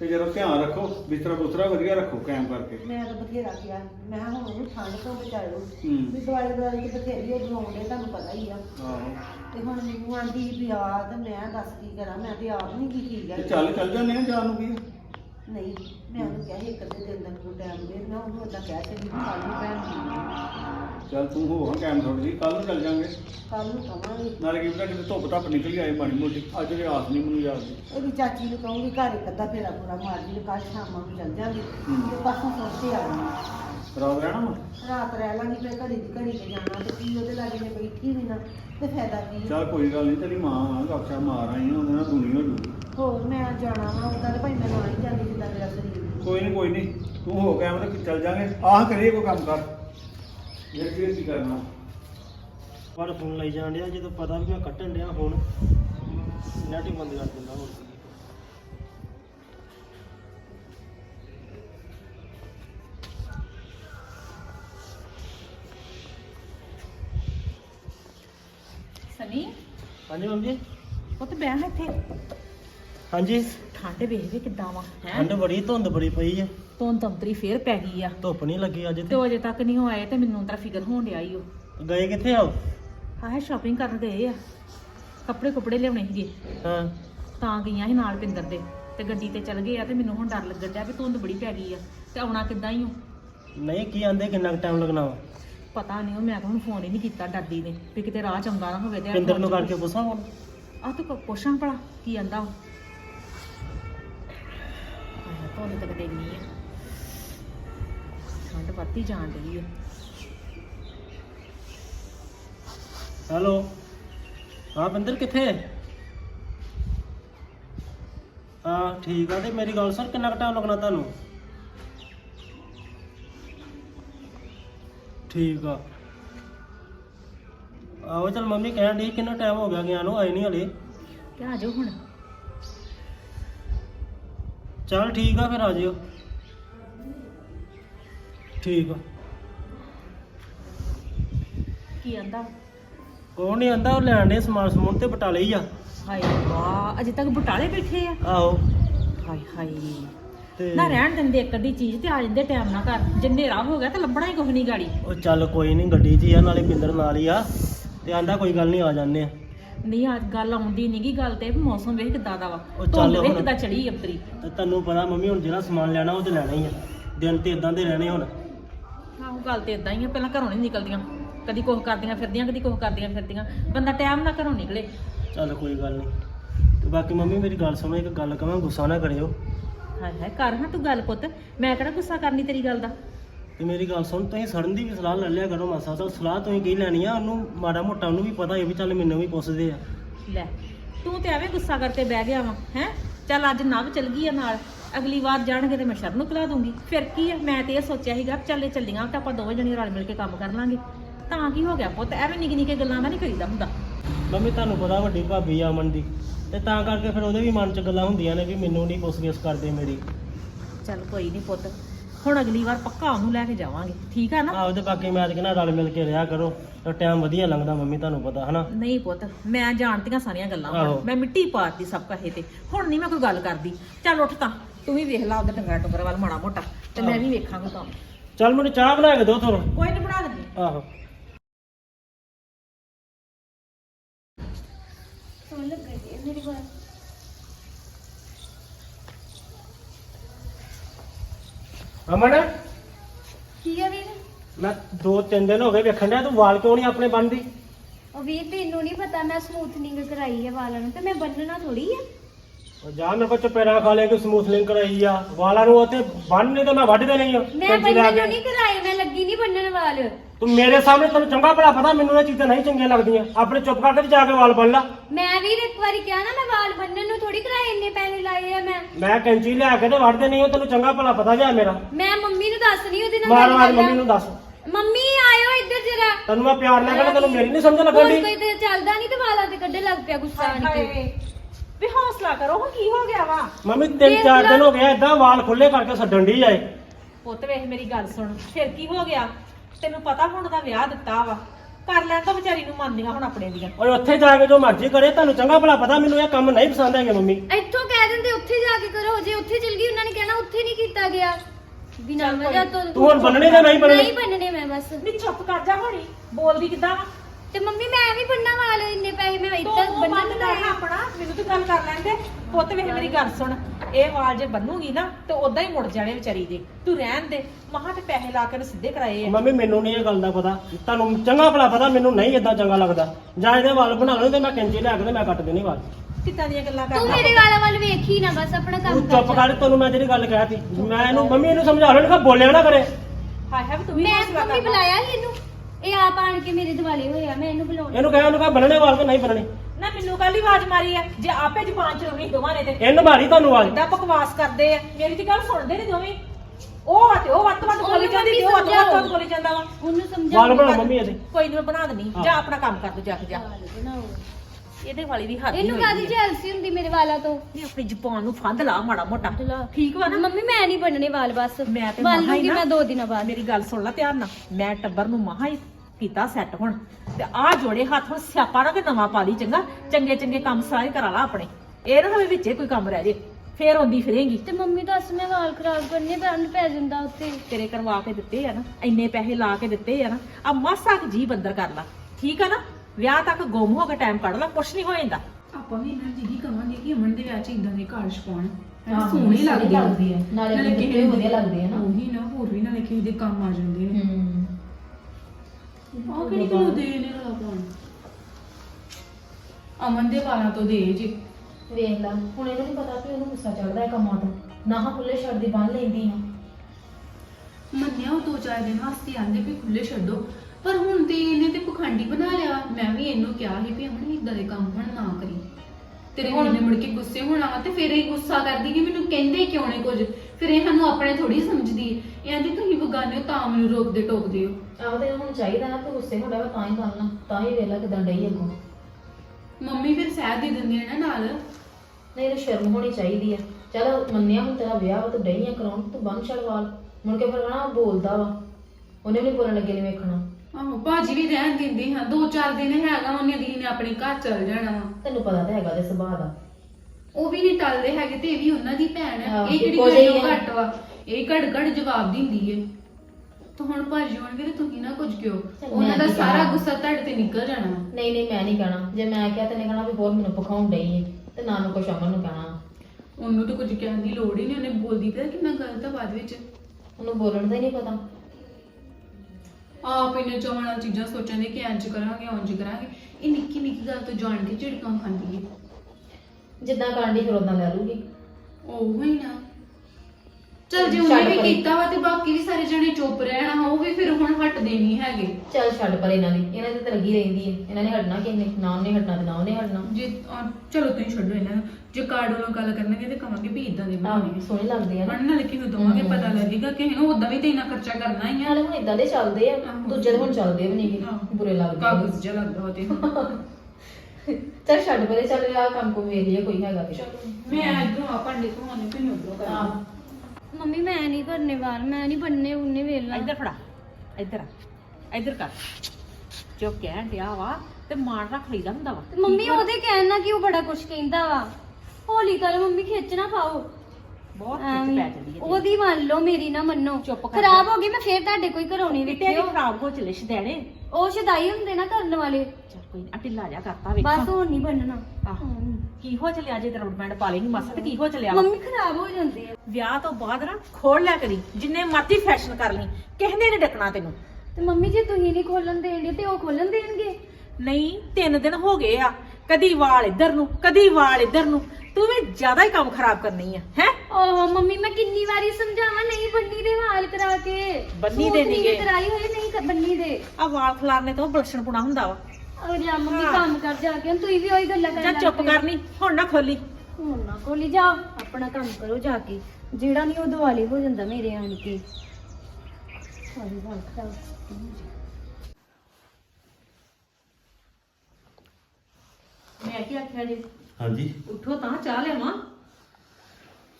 ਤੇ ਜਦੋਂ ਧਿਆਨ ਰੱਖੋ ਬਿਸਤਰਾ ਬੁਸਤਰਾ ਵਧੀਆ ਰੱਖੋ ਕਾਇਮ ਕਰਕੇ। ਮੈਂ ਤਾਂ ਬਥੇਰਾ ਕਿਹਾ। ਮੈਂ ਕਿਹਾ ਹੁਣ ਉਹਨੂੰ ਠੰਡ ਤੋਂ ਬਚਾਇਓ। ਹੂੰ। ਵੀ ਦਵਾਈ ਦਵਾਈ ਤੇ ਬਥੇਰੀ ਉਹ ਬਣਾਉਂਦੇ ਤੁਹਾਨੂੰ ਪਤਾ ਹੀ ਆ। ਆਹੋ। ਤੇ ਹੁਣ ਮੈਨੂੰ ਆਂਦੀ ਵੀ ਆ ਤੇ ਮੈਂ ਦੱਸ ਕੀ ਕਰਾਂ ਮੈਂ ਤੇ ਆਪ ਨਹੀਂ ਕੀ ਠੀਕ ਤੇ ਹੈ ਚੱਲ ਚੱਲ ਜਾਂਦੇ ਆ ਜਾਣ ਨੂੰ ਕੀ ਆ? ਨਹੀਂ। ਮੈਂ ਉਹਨੂੰ ਕਿਹਾ ਸੀ ਇੱਕ ਅੱਧੇ ਦਿਨ ਦਾ ਮੈਨੂੰ ਟਾਈਮ ਦੇ ਮੈਂ ਉਹਨੂੰ ਓਦਾਂ ਕਹਿ ਚੱਲੀ ਵੀ ਕੱਲ ਨੂੰ ਭੈਣ ਜੀ ਚੱਲ ਤੂੰ ਹੋ ਹਾਂ ਕਾਇਮ ਥੋੜੀ ਜੀ ਕੱਲ ਨੂੰ ਚੱਲ ਜਾਂਗੇ। ਕੱਲ ਨੂੰ ਕਵਾਂਗੀ। ਨਾਲੇ ਕੀ ਪਤਾ ਕਿਤੇ ਧੁੱਪ ਧੱਪ ਨਿਕਲ ਆਏ ਮਾੜੀ ਮੋਟੀ ਅੱਜ ਦੇ ਆਸ ਨਹੀਂ ਮੈਨੂੰ ਯਾਦ ਦੀ ਉਹਦੀ ਚਾਚੀ ਨੂੰ ਕਹੂੰਗੀ ਘਰ ਇੱਕ ਅੱਧਾ ਫੇਰਾ ਪੂਰਾ ਮਾਰ ਜੀ ਕੱਲ ਸ਼ਾਮਾਂ ਨੂੰ ਚੱਲ ਜਾਂਗੇ। ਤੇ ਪਾਸੋਂ ਸੋਚੇ ਆ ਜਾਣਾ। ਰਾਤ ਰਹਿਣਾ ਵਾ? ਰਾਤ ਰਹਿ ਲਾਂਗੀ ਫਿਰ ਘੜੀ ਦੀ ਘੜੀ ਤੇ ਜਾਣਾ ਤੇ ਕੀ ਉਹਦੇ ਲਾਗੇ ਨੇ ਬੈਠੀ ਵੀ ਨਾ। ਤੇ ਫਾਇਦਾ ਕੀ ਆ? ਚੱਲ ਕੋਈ ਗੱਲ ਨਹੀਂ ਤੇਰੀ ਮਾਂ ਆ ਗੱਪਸ਼ਾ ਮਾਰ ਆਈ ਆ ਉਹਦੇ ਨਾਲ ਦੁਨੀ ਹੋ ਜੂਗੀ ਹੋਰ ਮੈਂ ਜਾਣਾ ਵਾ ਉਹਦਾ ਤੇ ਭਾਈ ਮੈਂ ਨਾ ਹੀ ਜਾਂਦੀ ਜਿੱਦਾਂ ਮੇਰਾ ਸਰੀਰ ਕੋਈ ਨਹੀਂ ਕੋਈ ਨਹੀਂ ਤੂੰ ਹੋ ਗਿਆ ਮੈਂ ਚੱਲ ਜਾਾਂਗੇ। ਆਹ ਕਰੀਏ ਕੋਈ ਕੰਮ ਕਰ। ਜੇ ਕੀ ਕੀ ਕਰਨਾ? ਪਰ ਫੋਨ ਲਈ ਜਾਣ ਡਿਆ ਜਦੋਂ ਪਤਾ ਵੀ ਮੈਂ ਕੱਟਣ ਡਿਆ ਹੁਣ ਨੈਟ ਹੀ ਬੰਦ ਕਰ ਦਿੰਦਾ ਹੋਰ ਕੀ। ਸਨੀ ਹਾਂਜੀ ਮੰਮੀ ਜੀ। ਉਹ ਤੇ ਬਹਿ ਇੱਥੇ। ਹਾਂਜੀ। ਠੰਡ ਵੇਖ ਵੇ ਕਿੱਦਾਂ ਵਾ ਹੈ? ਠੰਡ ਬੜੀ ਧੁੰਦ ਬੜੀ ਪਈ ਹੈ ਤੋਂ ਤੰਤਰੀ ਫੇਰ ਪੈ ਗਈ ਆ। ਧੁੱਪ ਨਹੀਂ ਲੱਗੀ ਅੱਜ ਤੇ ਤੇ ਉਹ ਅਜੇ ਤੱਕ ਨਹੀਂ ਉਹ ਆਏ ਤੇ ਮੈਨੂੰ ਤਾਂ ਫਿਕਰ ਹੋਣ ਡਿਆ ਈ ਉਹ ਗਏ ਕਿੱਥੇ ਆਓ ਆਹ ਸ਼ਾਪਿੰਗ ਕਰਨ ਗਏ ਆ। ਕੱਪੜੇ ਕੁਪੜੇ ਲਿਆਉਣੇ ਸੀਗੇ। ਹਾਂ। ਤਾਂ ਗਈਆਂ ਸੀ ਨਾਲ ਪਿੰਦਰ ਦੇ। ਤੇ ਗੱਡੀ ਤੇ ਚਲ ਗਏ ਆ ਤੇ ਮੈਨੂੰ ਹੁਣ ਡਰ ਲੱਗਣ ਡਿਆ ਵੀ ਧੁੰਦ ਬੜੀ ਪੈ ਗਈ ਆ। ਤੇ ਆਉਣਾ ਕਿੱਦਾਂ ਹੀ ਉਹ ਨਹੀਂ ਕੀ ਆਂਦੇ ਕਿੰਨਾ ਟਾਈਮ ਲੱਗਣਾ ਵਾ? ਪਤਾ ਨਹੀਂ ਉਹ ਮੈਂ ਤਾਂ ਹੁਣ ਫੋਨ ਹੀ ਨਹੀਂ ਕੀਤਾ ਡਰਦੀ ਨੇ ਵੀ ਕਿਤੇ ਰਾਹ ਚ ਆਉਂਦਾ ਨਾ ਹੋਵੇ ਤੇ ਪਿੰਦਰ ਨੂੰ ਕਰਕੇ ਪੁੱਛਾਂ ਹੁਣ? ਆ ਤੂੰ ਪੁੱਛਾਂ ਭਲਾ ਕੀ ਆਂਦਾ ਉਹ? ਦੇਣੀ ਆ। ਠੰਡ ਵੱਧਦੀ ਜਾਣ ਡਈ ਆ। ਹੈਲੋ? ਹਾਂ ਪਿੰਦਰ ਕਿੱਥੇ? ਹਾਂ ਠੀਕ ਆ ਤੇ ਮੇਰੀ ਗੱਲ ਸਰ ਕਿੰਨਾ ਟਾਈਮ ਲੱਗਣਾ ਤੁਹਾਨੂੰ? ਠੀਕ ਆ। ਆਹੋ ਚਲ ਮੰਮੀ ਕਹਿਣ ਦੀ ਕਿੰਨਾ ਟਾਈਮ ਹੋ ਗਿਆ ਗਿਆ ਨੂੰ ਆਏ ਨਹੀਂ ਹਲੇ। ਕਿ ਆ ਜਾਓ ਹੁਣ। ਚਲ ਠੀਕ ਆ ਫਿਰ ਆ ਜਿਓ। ਠੀਕ ਆ। ਕੀ ਆਂਦਾ? ਉਹ ਨਹੀਂ ਆਂਦਾ ਉਹ ਲੈਣ ਦੇ ਸਮਾਨ ਸਮੂਨ ਤੇ ਬਟਾਲੇ ਹੀ ਆ। ਹਾਏ ਵਾਹ ਅਜੇ ਤੱਕ ਬਟਾਲੇ ਬੈਠੇ ਆ? ਆਹੋ। ਹਾਏ ਹਾਏ। ਤੇ ਨਾ ਰਹਿਣ ਦਿੰਦੇ ਇੱਕ ਅੱਧੀ ਚੀਜ਼ ਤੇ ਆ ਜਾਂਦੇ ਟਾਈਮ ਨਾਲ ਘਰ। ਜੇ ਹਨੇਰਾ ਹੋ ਗਿਆ ਤਾਂ ਲੱਭਣਾ ਹੀ ਕੁਝ ਨਹੀਂ ਗਾੜੀ। ਉਹ ਚੱਲ ਕੋਈ ਨਹੀਂ ਗੱਡੀ 'ਚ ਹੀ ਆ ਨਾਲੇ ਪਿੰਦਰ ਨਾਲ ਹੀ ਆ। ਤੇ ਆਂਦਾ ਕੋਈ ਗੱਲ ਨਹੀਂ ਆ ਜਾਂਦੇ ਆ। ਨਹੀਂ ਅੱਜ ਗੱਲ ਆਉਂਦੀ ਨਹੀਂਗੀ ਗੱਲ ਤੇ ਵੀ ਮੌਸਮ ਵੇਖ ਕਿੱਦਾਂ ਦਾ ਵਾ। ਉਹ ਚੱਲ ਧੁੰਦ ਵੇਖ ਹੁਣ। ਕਿੱਦਾਂ ਚੜੀ ਅੰਤਰੀ ਤੇ ਤੈਨੂੰ ਪਤਾ ਮੰਮੀ ਹੁਣ ਜਿਹੜਾ ਸਮਾਨ ਲੈਣਾ ਉਹ ਤੇ ਲੈਣਾ ਹੀ ਆ। ਦਿਨ ਤੇ ਇਦਾਂ ਦੇ ਰਹਿਣੇ ਹੁਣ। ਆਹੋ ਗੱਲ ਤੇ ਇਦਾਂ ਹੀ ਆ ਪਹਿਲਾਂ ਘਰੋਂ ਨਹੀਂ ਨਿਕਲਦੀਆਂ। ਕਦੀ ਕੁਝ ਕਰਦੀਆਂ ਫਿਰਦੀਆਂ ਕਦੀ ਕੁਝ ਕਰਦੀਆਂ ਫਿਰਦੀਆਂ। ਬੰਦਾ ਟਾਈਮ ਨਾਲ ਘਰੋਂ ਨਿਕਲੇ। ਚੱਲ ਕੋਈ ਗੱਲ ਨਹੀਂ। ਤੇ ਬਾਕੀ ਮੰਮੀ ਮੇਰੀ ਗੱਲ ਸੁਣੋ ਇੱਕ ਗੱਲ ਕਹਾਂ ਗੁੱਸਾ ਨਾ ਕਰਿਓ। ਹਾਏ ਹਾਏ ਕਰ ਹਾਂ ਤੂੰ ਗੱਲ ਪੁੱਤ। ਮੈਂ ਕਿਹੜਾ ਗੁੱਸਾ ਕਰਨੀ ਤੇਰੀ ਗੱਲ ਦਾ? ਤੇ ਮੇਰੀ ਗੱਲ ਸੁਣ ਤੁਸੀਂ ਸੜਨ ਦੀ ਵੀ ਸਲਾਹ ਲੈ ਲਿਆ ਕਰੋ ਮਾਸਾ ਸਾਹਿਬ। ਸਲਾਹ ਤੁਸੀਂ ਕੀ ਲੈਣੀ ਆ? ਉਹਨੂੰ ਮਾੜਾ ਮੋਟਾ ਉਹਨੂੰ ਵੀ ਪਤਾ ਹੈ ਵੀ ਚੱਲ ਮੈਨੂੰ ਵੀ ਪੁੱਛਦੇ ਆ। ਲੈ ਤੂੰ ਤੇ ਐਵੇਂ ਗੁੱਸਾ ਕਰਕੇ ਬਹਿ ਗਿਆ ਵਾ ਹੈ? ਚੱਲ ਅੱਜ ਨਵ ਚਲ ਗਈ ਆ ਨਾਲ। ਅਗਲੀ ਵਾਰ ਜਾਣਗੇ ਤੇ ਮੈਂ ਸ਼ਰਨ ਨੂੰ ਖਿਲਾ ਦੂੰਗੀ। ਫਿਰ ਕੀ ਆ? ਮੈਂ ਤੇ ਇਹ ਸੋਚਿਆ ਸੀਗਾ ਚੱਲੇ ਚੱਲੀਆਂ ਤਾਂ ਆਪਾਂ ਦੋਵੇਂ ਜਣੇ ਰਲ ਮਿਲ ਕੇ ਕੰਮ ਕਰ ਲਾਂਗੇ। ਤਾਂ ਕੀ ਹੋ ਗਿਆ ਪੁੱਤ? ਐਵੇਂ ਨਿੱਕੀ ਨਿੱਕੀ ਗੱਲਾਂ ਦਾ ਨਹੀਂ ਕਰੀਦਾ ਹੁੰਦਾ। ਮੰਮੀ ਤੁਹਾਨੂੰ ਪਤਾ ਵੱਡੀ ਭਾਬੀ ਆ ਅਮਨ ਦੀ ਤੇ ਤਾਂ ਕਰਕੇ ਫਿਰ ਉਹਦੇ ਵੀ ਮਨ 'ਚ ਗੱਲਾਂ ਹੁੰਦੀਆਂ ਨੇ ਵੀ ਮੈਨੂੰ ਨਹੀਂ ਪੁੱਛ-ਗਿੱਛ ਕਰਦੇ ਮੇਰੀ। ਚੱਲ ਕੋਈ ਨਹੀਂ ਪੁੱਤ ਹੁਣ ਅਗਲੀ ਵਾਰ ਪੱਕਾ ਉਹਨੂੰ ਲੈ ਕੇ ਜਾਵਾਂਗੇ ਠੀਕ ਆ ਨਾ? ਆਹੋ ਤੇ ਬਾਕੀ ਮੈਂ ਅੱਜ ਕਹਿੰਦਾ ਰਲ ਮਿਲ ਕੇ ਰਿਹਾ ਕਰੋ ਤੇ ਟਾਈਮ ਵਧੀਆ ਲੰਘਦਾ ਮੰਮੀ ਤੁਹਾਨੂੰ ਪਤਾ ਹਨਾ? ਨਹੀਂ ਪੁੱਤ ਮੈਂ ਜਾਣਦੀਆਂ ਸਾਰੀਆਂ ਗੱਲਾਂ ਹੁਣ। ਆਹੋ। ਮੈਂ ਮਿੱਟੀ ਪਾਤੀ ਸਭ ਕਹੇ ਤੇ ਹੁਣ ਨਹੀਂ ਮੈਂ ਕੋਈ ਗੱਲ ਕਰਦੀ ਚੱਲ ਉੱਠ ਤਾਂ ਤੂੰ ਵੀ ਵੇਖ ਲਾ ਉਹਦੇ ਡੰਗਰਾ ਡੁੰਗਰ ਵੱਲ ਮਾੜਾ ਮੋਟਾ ਤੇ ਮੈਂ ਵੀ ਵੇਖਾਂਗਾ ਕੰਮ। ਚੱਲ ਮੈਨੂੰ ਚਾਹ ਬਣਾ ਕੇ ਦਿਓ ਥੋੜਾ ਕੋਈ ਨਹੀਂ ਬਣਾ ਦਿੰਦੀ। ਆਹੋ। ਸੋਹਣ ਲੱਗਦੀ ਹੈ ਮੇਰੀ ਬਾਤ ਅਮਨ? ਕੀ ਆ ਵੀਰ? ਮੈਂ ਦੋ ਤਿੰਨ ਦਿਨ ਹੋ ਗਏ ਵੇਖਣ ਡਿਆ ਤੂੰ ਵਾਲ ਕਿਉਂ ਨਹੀਂ ਆਪਣੇ ਬੰਨਦੀ? ਉਹ ਵੀਰ ਤੈਨੂੰ ਨਹੀਂ ਪਤਾ ਮੈਂ ਸਮੂਥਨਿੰਗ ਕਰਾਈ ਹੈ ਵਾਲਾਂ ਨੂੰ ਤੇ ਮੈਂ ਬੰਨਣਾ ਥੋੜੀ ਆ। ਉਹ ਜਾ ਮੇਰੇ ਕੋਲ ਚਪੇੜਾ ਖਾ ਲਿਆ ਕਿ ਸਮੂਥਲਿੰਗ ਕਰਾਈ ਆ। ਵਾਲਾਂ ਨੂੰ ਉੱਥੇ ਬੰਨਨੇ ਤੇ ਮੈਂ ਵੱਢ ਦੇਣੀ ਆ। ਮੈਂ ਕੈਂਚੀ ਲਾ ਬੰਨਣ ਕੇ। ਨੂੰ ਨਹੀਂ ਕਰਾਏ ਮੈਂ ਲੱਗੀ ਨਹੀਂ ਬੰਨਣ ਵਾਲ। ਤੂੰ ਮੇਰੇ ਸਾਹਮਣੇ ਤੈਨੂੰ ਚੰਗਾ ਭਲਾ ਪਤਾ ਮੈਨੂੰ ਇਹ ਚੀਜ਼ਾਂ ਨਹੀਂ ਚੰਗੀਆਂ ਲੱਗਦੀਆਂ। ਆਪਣੇ ਚੁੱਪ ਕਰਕੇ ਤੇ ਜਾ ਕੇ ਵਾਲ ਬੰਨ ਲਾ। ਮੈਂ ਵੀਰ ਇੱਕ ਵਾਰੀ ਕਿਹਾ ਨਾ ਮੈਂ ਵਾਲ ਬੰਨਣ ਨੂੰ ਥੋੜੀ ਕਰਾਏ ਇੰਨੇ ਪੈਸੇ ਲਾਏ ਆ ਮੈਂ। ਮੈਂ ਕੈਂਚੀ ਲਿਆ ਕੇ ਤੇ ਵੱਢ ਦੇਣੀ ਆ ਤੈਨੂੰ ਚੰਗਾ ਭਲਾ ਪਤਾ ਜਾ ਮੇਰਾ। ਮੈਂ ਮੰਮੀ ਨੂੰ ਦੱਸਣੀ ਉਹਦੇ ਨਾਲ ਮਾਰ ਗੱਲ ਮਾਰ। ਮੰਮੀ ਨੂੰ ਦੱਸ। ਮੰਮੀ ਆਇਓ ਇੱਧਰ ਜਰਾ। ਤੈਨੂੰ ਮੈਂ ਪਿਆਰ ਨਾਲ ਕਹਿੰਦਾ ਤੈਨੂੰ ਮੇਰੀ ਨਹੀਂ ਸਮਝ ਲੱਗਣ ਦੀ ਕੋਈ ਤੇ ਚੱਲਦਾ ਨਹੀਂ ਤੇ ਵਾਲਾਂ ਤੇ ਕੱਢਣ ਲੱਗ ਪਿਆ ਗੁੱਸਾ ਆਣ ਕੇ। ਹਾਏ। ਵੀ ਹੌਸਲਾ ਕਰੋ ਹੁਣ ਕੀ ਹੋ ਗਿਆ ਵਾ? ਮੰਮੀ ਤਿੰਨ ਚਾਰ ਦਿਨ ਹੋ ਗਏ ਏਦਾਂ ਵਾਲ ਖੁੱਲੇ ਕਰਕੇ ਛੱਡਣ ਦੀ ਆਏ ਪੁੱਤ ਵੇਖ ਮੇਰੀ ਗੱਲ ਸੁਣ ਫਿਰ ਕੀ ਹੋ ਗਿਆ? ਤੈਨੂੰ ਪਤਾ ਹੁਣ ਦਾ ਵਿਆਹ ਦਿੱਤਾ ਵਾ। ਕਰ ਲੈਣ ਤਾਂ ਵਿਚਾਰੀ ਨੂੰ ਮੰਨਦੀਆਂ ਹੁਣ ਆਪਣੇ ਦੀਆਂ। ਓਏ ਉੱਥੇ ਜਾ ਕੇ ਜੋ ਮਰਜ਼ੀ ਕਰੇ ਤੁਹਾਨੂੰ ਚੰਗਾ ਭਲਾ ਪਤਾ ਮੈਨੂੰ ਇਹ ਕੰਮ ਨਹੀਂ ਪਸੰਦ ਹੈਗੇ ਮੰਮੀ। ਇੱਥੋਂ ਕਹਿ ਦਿੰਦੇ ਉੱਥੇ ਜਾ ਕੇ ਕਰੋ ਜੇ ਉੱਥੇ ਚਲ ਗਈ ਉਹਨਾਂ ਨੇ ਕਹਿਣਾ ਉੱਥੇ ਨਹੀਂ ਕੀਤਾ ਗਿਆ। ਬਿਨਾਂ ਵਜ੍ਹਾ ਤੋਂ ਤੂੰ ਹੁਣ ਬੰਨਣੇ ਜਾਂ ਨਹੀਂ ਬੰਨਣੇ? ਨਹੀਂ ਬੰਨਣੇ ਮੈਂ ਬਸ। ਨਹੀਂ ਚੁੱਪ ਕਰ ਜਾ ਹੋਣੀ ਬੋਲਦੀ ਕਿੱਦਾਂ ਵਾ? ਤੇ ਮੰਮੀ ਮੈਂ ਵੀ ਬੰਨਾ ਵਾਲ ਇੰਨੇ ਪੈਸੇ ਮੈਂ ਤੂੰ ਬੰਦ ਲਾਇਆ ਕਰ ਆਪਣਾ ਮੈਨੂੰ ਤੇ ਗੱਲ ਕਰ ਲੈਂਦੇ ਪੁੱਤ ਵੇਖ ਮੇਰੀ ਗੱਲ ਸੁਣ। ਇਹ ਵਾਲ ਜੇ ਬੰਨੂਗੀ ਨਾ ਤੇ ਉਦਾਂ ਹੀ ਮੁੜ ਜਾਣੇ ਵਿਚਾਰੀ ਦੇ। ਤੂੰ ਰਹਿਣ ਦੇ। ਮਹਾਂ ਤੇ ਪੈਸੇ ਲਾ ਕੇ ਉਹਨੇ ਸਿੱਧੇ ਕਰਾਏ ਆ। ਮੰਮੀ ਮੈਨੂੰ ਨਹੀਂ ਇਹ ਗੱਲ ਦਾ ਪਤਾ। ਤੁਹਾਨੂੰ ਚੰਗਾ ਭਲਾ ਪਤਾ ਮੈਨੂੰ ਨਹੀਂ ਇਦਾਂ ਚੰਗਾ ਲੱਗਦਾ। ਜਾਂ ਇਹਦੇ ਵਾਲ ਬਣਾ ਲਓ ਤੇ ਮੈਂ ਕੈਂਚੀ ਲਿਆ ਕੇ ਤੇ ਮੈਂ ਕੱਟ ਦੇਣੇ ਵਾਲ। ਕਿੱਦਾਂ ਦੀਆਂ ਗੱਲਾਂ ਤੂੰ ਕਰਦਾ? ਮੇਰੇ ਵਾਲਾਂ ਵੱਲ ਵੇਖੀ ਨਾ ਬਸ ਆਪਣਾ ਕੰਮ ਤੂੰ ਚੁੱਪ ਕਰ ਕਰ ਤੈਨੂੰ ਮੈਂ ਜਿਹੜੀ ਗੱਲ ਕਹਿਤੀ। ਮੈਂ ਇਹਨੂੰ ਮੰਮੀ ਇਹਨੂੰ ਸਮਝਾ ਲੈਣ ਕਿ ਬੋਲਿਆ ਨਾ ਕਰੇ। ਹਾਏ ਹਾਏ ਵੀ ਤੂੰ ਵੀ ਮੈਂ ਮੰਮੀ ਕਰ ਬੁਲਾਇਆ ਸੀ ਇਹਨੂੰ। ਇਹ ਆਪ ਆਣ ਕੇ ਮੇਰੇ ਦਿਵਾਲੇ ਹੋਏ ਆ ਮੈਂ ਇਹਨੂੰ ਬੁਲਾਉਣਾ। ਇਹਨੂੰ ਕਹਿ ਉਹਨੂੰ ਕਹ ਬੰਨਣੇ ਵਾਲ ਕਿ ਨਹੀਂ ਬੰਨਣੇ ਨਾ ਮੈਨੂੰ ਕੱਲ ਹੀ ਆਵਾਜ਼ ਮਾਰੀ ਆ? ਜੇ ਆਪੇ ਜ਼ਬਾਨ ਚਲਾਉਣੀ ਦੋਵਾਂ ਨੇ ਤੇ। ਇਹਨੂੰ ਮਾਰੀ ਤੁਹਾਨੂੰ ਆਵਾਜ਼। ਏਦਾਂ ਬਕਵਾਸ ਕਰਦੇ ਆ? ਮੇਰੀ ਤੇ ਗੱਲ ਸੁਣਦੇ ਨਹੀਂ ਦੋਵੇਂ। ਉਹ ਆ ਤੇ ਉਹ ਵੱਧ ਤੋਂ ਵੱਧ ਬੋਲੀ ਉਹਨੂੰ ਜਾਂਦੀ ਤੇ ਉਹ ਵੱਧ ਤੋਂ ਵੱਧ ਬੋਲੀ ਜਾਂਦਾ ਵਾ। ਉਹਨੂੰ ਸਮਝਾ ਵਾਲ ਬਣਾ ਮੰਮੀ ਇਹਦੇ। ਕੋਈ ਨਹੀਂ ਮੈਂ ਬਣਾ ਦਨੀ ਜਾ ਆਪਣਾ ਕੰਮ ਕਰ ਤੂੰ ਜਾ ਕੇ ਜਾ। ਬਣਾਓ। ਇਹਦੇ ਵਾਲੀ ਦੀ ਹੱਦ ਇਹਨੂੰ ਕਾਦੀ। ਜੈਲਸੀ ਹੁੰਦੀ ਮੇਰੇ ਵਾਲਾਂ ਤੋਂ? ਨਹੀਂ ਆਪਣੀ ਜ਼ਬਾਨ ਨੂੰ ਫੰਦ ਲਾ ਮਾੜਾ ਮੋਟਾ। ਠੀਕ ਵਾ ਨਾ? ਮੰਮੀ ਮੈਂ ਨਹੀਂ ਬੰਨਣੇ ਵਾਲ ਬਸ। ਮੈਂ ਤੇ ਮਹਾ ਹੀ ਮੈਂ ਦੋ ਦਿਨਾਂ ਬਾਅਦ। ਮੇਰੀ ਗੱਲ ਸੁਣ ਲੈ ਧਿਆਨ ਨਾਲ। ਮੈਂ ਟੱਬਰ ਨੂੰ ਮਹਾ ਹੀ ਕੀਤਾ ਸੈੱਟ ਹੁਣ। ਤੇ ਆ ਜੋੜੇ ਹੱਥ ਹੁਣ ਸਿਆਪਾ ਨਾ ਕਿ ਨਵਾਂ ਪਾ ਲਈ ਚੰਗਾ। ਚੰਗੇ ਚੰਗੇ ਕੰਮ ਸਾਰੇ ਕਰਾ ਲਾ ਆਪਣੇ। ਇਹ ਨਾ ਹੋਵੇ ਵਿੱਚੇ ਕੋਈ ਕੰਮ ਰਹਿ ਜੇ। ਫੇਰ ਆਉਂਦੀ ਫਿਰੇਂਗੀ। ਤੇ ਮੰਮੀ ਦੱਸ ਮੈਂ ਵਾਲ ਖਰਾਬ ਕਰਨੇ ਬੰਨ ਪੈ ਜਾਂਦਾ ਉੱਤੇ। ਤੇਰੇ ਕਰਵਾ ਕੇ ਦਿੱਤੇ ਆ ਨਾ। ਇੰਨੇ ਪੈਸੇ ਲਾ ਕੇ ਦਿੱਤੇ ਆ ਨਾ। ਆ ਮਾਸਾ ਕੁ ਜੀ ਬੰਦਰ ਕਰ ਲਾ। ਠੀਕ ਆ ਨਾ? ਵਿਆਹ ਤੱਕ ਗੁੰਮ ਹੋ ਕੇ ਟਾਈਮ ਕੱਢ ਲਾ ਕੁਛ ਨਹੀਂ ਹੋ ਜਾਂਦਾ। ਆਪਾਂ ਵੀ ਇਹਨਾਂ ਦੀਦੀ ਕਵਾਂਗੇ ਕਿ ਅਮਨ ਦੇ ਵਿਆਹ 'ਚ ਇਦਾਂ ਦੇ ਕਾਰਜ ਪਾਉਣ ਹੈ ਸੋਹਣੇ ਲੱਗਦੇ ਆ। ਨਾਲੇ ਨਾਲੇ ਕਿਤੇ ਕਿਸੇ ਵਧੀਆ ਲੱਗਦੇ ਆ ਨਾ। ਉਹੀ ਨਾ ਹੋਰ ਵੀ ਨਾਲੇ ਕਿਸੇ ਦੇ ਕੰਮ ਆ ਜਾਂਦੇ ਨੇ ਹੂੰ। ਆਹ ਕਿਹੜੀ ਕਿਲੋ ਦੇ ਨੇ ਰਲਾ ਪਾਉਣ ਅਮਨ ਦੇ ਵਾਲਾਂ ਤੋਂ ਦੇ ਜੀ। ਵੇਖ ਲਾ ਹੁਣ ਇਹਨੂੰ ਨਹੀਂ ਪਤਾ ਕਿ ਉਹਨੂੰ ਗੁੱਸਾ ਚੜਦਾ ਹੈ ਕੰਮਾਂ ਤੋਂ। ਨਾ ਹਾਂ ਖੁੱਲੇ ਛੱਡਦੀ ਬੰਨ ਲੈਂਦੀ ਆ। ਮੰਨਿਆ ਉਹ ਦੋ ਚਾਰ ਦਿਨ ਵਾਸਤੇ ਆਂਦੇ ਵੀ ਖੁੱਲੇ ਛੱਡੋ। ਪਰ ਹੁਣ ਤੇ ਇਹਨੇ ਤੇ ਪਖੰਡੀ ਬਣਾ ਲਿਆ। ਮੈਂ ਵੀ ਇਹਨੂੰ ਕਿਹਾ ਸੀ ਵੀ ਅਮਨ ਇਦਾਂ ਦੇ ਕੰਮ ਹੁਣ ਨਾ ਕਰੀ। ਤੇਰੇ ਹੁਣ? ਨੇ ਮੁੜ ਕੇ ਗੁੱਸੇ ਹੋਣਾ ਵਾ ਤੇ ਫਿਰ ਇਹ ਗੁੱਸਾ ਕਰਦੀ ਕਿ ਮੈਨੂੰ ਕਹਿੰਦੇ ਕਿਉਂ ਨਹੀਂ ਕੁਝ? ਫਿਰ ਇਹ ਸਾਨੂੰ ਆਪਣੇ ਥੋੜੀ ਸਮਝਦੀ ਹੈ ਇਹ ਆਂਦੀ ਤੁਸੀਂ ਬਗਾਨੇ ਹੋ ਤਾਂ ਮੈਨੂੰ ਰੋਕਦੇ ਟੋਕਦੇ ਹੋ। ਆਹ ਤੇ ਹੁਣ ਚਾਹੀਦਾ ਨਾ ਤੇ ਗੁੱਸੇ ਹੁੰਦਾ ਵਾ ਤਾਂ ਹੀ ਕਰਨਾ ਤਾਂ ਹੀ ਵੇਲਾ ਕਿਦਾਂ ਡਈ ਅੱਗੋਂ। ਮੰਮੀ ਫਿਰ ਸਹਿ ਦੇ ਦਿੰਦੇ ਆ ਨਾ ਨਾਲ। ਨਹੀਂ ਇਹਨੂੰ ਸ਼ਰਮ ਹੋਣੀ ਚਾਹੀਦੀ ਆ। ਚਲ ਮੰਨਿਆ ਹੁਣ ਤੇਰਾ ਵਿਆਹ ਵਾ ਤੂੰ ਡਈ ਆ ਕਰਾਉਣ ਤੂੰ ਬੰਨ ਛੜ ਵਾਲ ਮੁੜ ਕੇ ਫਿਰ ਨਾ ਬੋਲਦਾ ਵਾ। ਉਹਨੇ ਵੀ ਨੀ ਬੋਲਣ ਲੱਗੇ ਨਹੀਂ ਵੇਖਣਾ। ਆਹੋ ਭਾਜੀ ਵੀ ਰਹਿਣ ਦਿੰਦੇ ਹਾਂ। ਦੋ ਚਾਰ ਦਿਨ ਹੈਗਾ ਉਹਨੇ ਦੀ ਨੇ ਆਪਣੇ ਘਰ ਚਲ ਜਾਣਾ ਵਾ। ਤੈਨੂੰ ਪਤਾ ਤਾਂ ਹੈਗਾ ਦੇ ਸੁਭਾਅ ਦਾ। ਉਹ ਵੀ ਨਹੀਂ ਟਲਦੇ ਹੈਗੇ ਤੇ ਇਹ ਵੀ ਉਹਨਾਂ ਦੀ ਭੈਣ ਹੈ ਆਹੋ, ਇਹ ਕਿਹੜੀ ਇੱਕੋ ਜਿਹੀ ਗੱਲੋਂ ਆ। ਘੱਟ ਵਾ? ਇਹ ਘੜ ਘੜ ਜਵਾਬ ਦਿੰਦੀ ਏ। ਤਾਂ ਹੁਣ ਭਾਜੀ ਹੋਣਗੇ ਤੇ ਤੁਸੀਂ ਨਾ ਕੁਝ ਕਿਉਂ? ਚੱਲ ਉਹਨਾਂ ਮੈਂ ਦਾ ਕੀ ਸਾਰਾ ਕਰਾਂ। ਗੁੱਸਾ ਤੁਹਾਡੇ ਤੇ ਨਿਕਲ ਜਾਣਾ ਵਾ। ਨਹੀਂ ਨਹੀਂ ਮੈਂ ਨਹੀਂ ਕਹਿਣਾ। ਜੇ ਮੈਂ ਕਿਹਾ ਤੈਨੇ ਕਹਿਣਾ ਵੀ ਬਹੁਤ ਮੈਨੂੰ ਪਖਾਉਣ ਡਈ ਏ ਤੇ ਨਾ ਮੈਂ ਕੁਛ ਅਮਨ ਨੂੰ ਕਹਿਣਾ। ਉਹਨੂੰ ਤਾਂ ਕੁਝ ਕਹਿਣ ਦੀ ਲੋੜ ਹੀ ਨਹੀਂ। ਉਹਨੇ ਬੋਲਦੀ ਤੇ ਕਿੰਨਾ ਗਲਤ ਆ ਬਾਅਦ ਵਿੱਚ। ਉਹਨੂੰ ਬੋਲਣ ਦਾ ਹੀ ਨਹੀਂ ਪਤਾ। ਆਪ ਇਹਨੇ ਚੌਣਾ ਚੀਜ਼ਾਂ ਸੋਚਣ ਦੇ ਕਿ ਇੰਜ ਕਰਾਂਗੇ ਉਂਝ ਕਰਾਂਗੇ। ਇਹ ਨਿੱਕੀ ਨਿੱਕੀ ਗੱਲ ਤੋਂ ਜਾਣ ਕੇ ਝਿੜਕਾਂ ਖਾਂਦੀ ਏ। ਜਿੱਦਾਂ ਕਰਨੀ ਫਿਰ ਉਦਾਂ ਲੈ ਲੂਗੀ। ਉਹ ਹੀ ਨਾ। ਚਲ ਜੇ ਛੱਡ ਉਹਨੇ ਵੀ ਪਰੇ। ਕੀਤਾ ਵਾ ਤੇ ਬਾਕੀ ਵੀ ਸਾਰੇ ਜਣੇ ਚੁੱਪ ਰਹਿਣਾ ਉਹ ਵੀ ਫਿਰ ਹੁਣ ਹਟਦੇ ਨਹੀਂ ਹੈਗੇ। ਚੱਲ ਛੱਡ ਪਰ ਇਹਨਾਂ ਦੀ। ਇਹਨਾਂ ਦੀ ਤਾਂ ਲੱਗੀ ਰਹਿੰਦੀ ਹੈ ਇਹਨਾਂ ਨੇ ਹਟਣਾ ਕਿਸੇ ਨੇ ਨਾ ਉਹਨੇ ਹਟਣਾ ਤੇ ਨਾ ਉਹਨੇ ਹਟਣਾ। ਜੇ ਅਹ ਚਲੋ ਤੁਸੀਂ ਛੱਡੋ ਇਹਨਾਂ ਨੂੰ। ਜੇ ਕਾਰਡ ਵੱਲੋਂ ਗੱਲ ਕਰਨਗੇ ਤੇ ਕਵਾਂਗੇ ਵੀ ਇਦਾਂ ਦੇ ਆਹ ਬਣਾਉਣੇ ਸੋਹਣੇ ਲੱਗਦੇ ਆ ਨਾ। ਪੜਨ ਨਾਲ ਕਿਹਨੂੰ ਦਵਾਂਗੇ ਪਤਾ ਲੱਗੇਗਾ ਕਿ ਇਹਨੂੰ ਉਦਾਂ ਵੀ ਤੇ ਇੰਨਾ ਖਰਚਾ ਕਰਨਾ ਹੀ ਆ। ਨਾਲੇ ਹੁਣ ਇਦਾਂ ਦੇ ਚੱਲਦੇ ਆ ਆਹੋ। ਦੂਜੇ ਤਾਂ ਹੁਣ ਚੱਲਦੇ ਵੀ ਨਹੀਂ ਆਹੋ। ਬੁਰੇ ਲੱਗਦੇ ਆ। ਕਾਗਜ਼ ਜਿਹਾ ਲੱਗਦਾ ਉਹ ਤੇ। ਚੱਲ ਛੱਡ ਪਰੇ ਚੱਲ ਆ ਕੰਮ ਕੋ ਵੇਖ ਲਈਏ ਕੋਈ ਹੈਗਾ ਤੇ। ਮੈਂ ਇਧਰੋਂ ਆ ਭਾਂਡੇ ਧੋਣੇ ਤੁਸੀਂ ਉਧਰੋਂ ਕਰੋ ਮੰਮੀ ਮੈਂ ਨਹੀਂ ਕਰਨੇ ਵਾਲ ਮੈਂ ਨਹੀਂ ਬੰਨੇ ਉਹਨੇ ਵੇਲਣਾ ਇੱਧਰ ਫੜਾ ਇੱਧਰ ਆ ਇੱਧਰ ਕਰ। ਜੋ ਕਹਿਣ ਡਿਆ ਵਾ ਤੇ ਮਾਣ ਰੱਖ ਲਈਦਾ ਹੁੰਦਾ ਵਾ। ਤੇ ਮੰਮੀ ਉਹਦੇ ਕਹਿਣ ਨਾਲ ਕਿ ਉਹ ਬੜਾ ਕੁਝ ਕਹਿੰਦਾ ਵਾ? ਹੌਲੀ ਕਰ ਮੰਮੀ ਖਿੱਚ ਨਾ ਪਾਓ। ਬਹੁਤ ਖਿੱਚ ਪੈ ਜਾਂਦੀ ਹੈ ਉਹਦੀ ਮੰਨ ਲਓ ਮੇਰੀ ਨਾ ਮੰਨੋ। ਚੁੱਪ ਕਰ ਖਰਾਬ ਹੋ ਗਈ ਮੈਂ ਫੇਰ ਤੁਹਾਡੇ ਕੋਈ ਘਰੋਣੀ ਵੇਖਿਓ ਖਰਾਬ ਹੋ ਚਲੇ ਸ਼ਦੈਣੇ? ਉਹ ਸ਼ਦਾਈ ਹੁੰਦੇ ਨਾ ਕਰਨ ਵਾਲੇ। ਚੱਲ ਕੋਈ ਨੀ, ਆ ਢਿੱਲਾ ਜਾ ਕਰਤਾ ਬਸ ਵੇਖਾਂ ਹੁਣ ਨਹੀਂ ਬੰਨਣਾ। ਆਹੋ। ਕੀ ਹੋ ਚਲਿਆ ਜੇ ਤੇਰਾ ਬੈਂਡ ਪਾ ਲੇਗੀ ਮਾਸਾ ਤੇ ਕੀ ਹੋ ਚਲਿਆ? ਮੰਮੀ ਖਰਾਬ ਹੋ ਜਾਂਦੇ ਆ। ਵਿਆਹ ਤੋਂ ਬਾਅਦ ਨਾ ਖੋਲ ਲਿਆ ਕਰੀ ਜਿੰਨੇ ਮਰਜ਼ੀ ਫੈਸ਼ਨ ਕਰ ਲਈ ਕਿਸੇ ਨੇ ਡੱਕਣਾ ਤੈਨੂੰ। ਤੇ ਮੰਮੀ ਜੇ ਤੁਸੀਂ ਨਹੀਂ ਖੋਲਣ ਦੇਣਗੇ ਤੇ ਉਹ ਖੋਲਣ ਦੇਣਗੇ। ਨਹੀਂ ਤਿੰਨ ਦਿਨ ਹੋ ਗਏ ਆ ਕਦੀ ਵਾਲ ਇੱਧਰ ਨੂੰ ਕਦੀ ਵਾਲ ਇੱਧਰ ਨੂੰ। ਤੂੰ ਵੀ ਜ਼ਿਆਦਾ ਹੀ ਕੰਮ ਖਰਾਬ ਕਰਨੀ ਆ ਹੈ? ਓਹ ਮੰਮੀ ਮੈਂ ਕਿੰਨੀ ਵਾਰੀ ਸਮਝਾਵਾਂ ਨਹੀਂ ਬੰਨੀ ਦੇ ਵਾਲ ਕਰਾ ਕੇ। ਬੰਨੀ ਦੇ ਨਹੀਂ ਨੀਗੇ। ਕਰਾਈ ਹੋਏ ਨਹੀਂ ਕ- ਬੰਨੀ ਦੇ। ਆ ਵਾਲ ਖਲਾਰਨੇ ਤੋਂ ਬਲਸ਼ਣ ਪੁਣਾ ਹੁੰਦਾ ਵਾ। ਔਰ ਜਾ ਮੰਮੀ ਕੰਮ ਕਰ ਜਾ ਕੇ ਤੁਸੀਂ ਵੀ ਉਹੀ ਗੱਲਾਂ ਜਾਂ ਕਰਨ ਚੁੱਪ ਲੱਗ ਪਏ। ਕਰਨੀ ਹੁਣ ਨਾ ਖੋਲੀ। ਹੁਣ ਨਾ ਕੋਲੀ ਜਾ ਆਪਣਾ ਕੰਮ ਕਰੋ ਜਾ ਕੇ। ਜਿਹੜਾ ਨਹੀਂ ਉਹ ਦਿਵਾਲੀ ਹੋ ਜਾਂਦਾ ਮੇਰੇ ਆਣ ਕੇ। ਸਾਰੇ ਵਾਲ ਖਰਾਬ ਮੈਂ ਕੀ ਆਖਿਆ ਜੀ? ਹਾਂਜੀ। ਉੱਠੋ ਤਾਂ ਚਾਹ ਲਿਆਵਾਂ।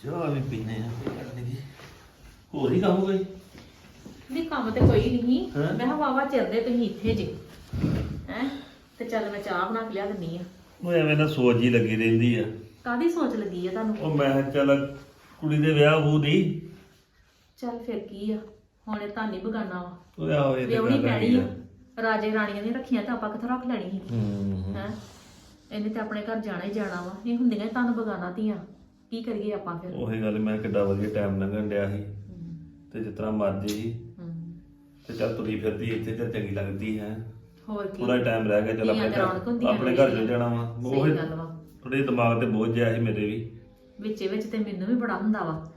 ਚਾਹ ਵੀ ਪੀਨੇ ਆ। ਕੋਈ ਗੱਲ ਹੋਰ ਹੀ ਕੰਮ ਕੋਈ? ਨਹੀਂ ਕੰਮ ਤੇ ਕੋਈ ਨਹੀਂ। ਹੈਂ? ਮੈਂ ਕਿਹਾ ਵਾਵਾ ਚਿਰਦੇ ਤੁਸੀਂ ਇੱਥੇ ਜੇ। ਹੈ? ਤੇ ਚੱਲ ਮੈਂ ਚਾਹ ਬਣਾ ਕੇ ਲਿਆ ਦਿੰਨੀ ਆ। ਉਹ ਐਵੇਂ ਨਾ ਸੋਚ ਹੀ ਲੱਗੀ ਰਹਿੰਦੀ ਆ। ਕਾਦੀ ਸੋਚ ਲੱਗੀ ਆ ਤੁਹਾਨੂੰ? ਉਹ ਮੈਂ ਕਿਹਾ ਚੱਲ ਕੁੜੀ ਦੇ ਵਿਆਹ ਉਹ ਨਹੀਂ ਚੱਲ ਫਿਰ ਕੀ ਆ? ਹੁਣ ਇਹ ਤਾਂ ਨਹੀਂ ਬਗਾਨਾ ਵਾ। ਉਹ ਆਹੋ ਇਹ ਤੇ ਵਿਆਹਣੀ ਗੱਲ ਪੈਣੀ ਹੈਗੀ ਆ। ਰਾਜੇ ਰਾਣੀਆਂ ਦੀਆਂ ਰੱਖੀਆਂ ਤਾਂ ਆਪਾਂ ਕਿੱਥੋਂ ਰੱਖ ਲੈਣੀ ਸੀ? ਹੂੰ। ਹੈ? ਇਹਨੇ ਤੇ ਆਪਣੇ ਘਰ ਜਾਣਾ ਹੀ ਜਾਣਾ ਵਾ। ਇਹ ਹੁੰਦੀਆਂ ਤੁਹਾਨੂੰ ਬਗਾਨਾ ਧੀਆਂ। ਕੀ ਕਰੀਏ ਆਪਾਂ ਫਿਰ? ਉਹੀ ਗੱਲ ਮੈਂ ਕਿੱਡਾ ਵਧੀਆ ਟਾਈਮ ਲੰਘਣ ਡਿਆ ਸੀ। ਤੇ ਜਿਸ ਤਰ੍ਹਾਂ ਮਰਜ਼ੀ ਸੀ। ਹਮ, ਤੇ ਚੱਲ ਤੁਰੀ ਫਿਰਦੀ ਇੱਥੇ ਤੇ ਚੰਗੀ ਲੱਗਦੀ ਹੈ। ਹੋਰ ਕੀ? ਥੋੜਾ ਟਾਈਮ ਰਹਿ ਗਿਆ ਚੱਲ ਧੀਆਂ ਆਪਣੇ ਤੇ ਰੌਣਕ ਘਰ ਹੁੰਦੀਆਂ ਆਪਣੇ ਘਰ ਚਲ ਜਾਣਾ ਵਾ। ਸਹੀ ਉਹ ਗੱਲ ਵਾ। ਥੋੜੇ ਦਿਮਾਗ ਤੇ ਬੋਝ ਜਿਹਾ ਸੀ ਮੇਰੇ ਵੀ। ਵਿੱਚੇ ਵਿੱਚ ਤੇ ਮੈਨੂੰ ਵੀ ਬੜਾ ਹੁੰਦਾ ਵਾ।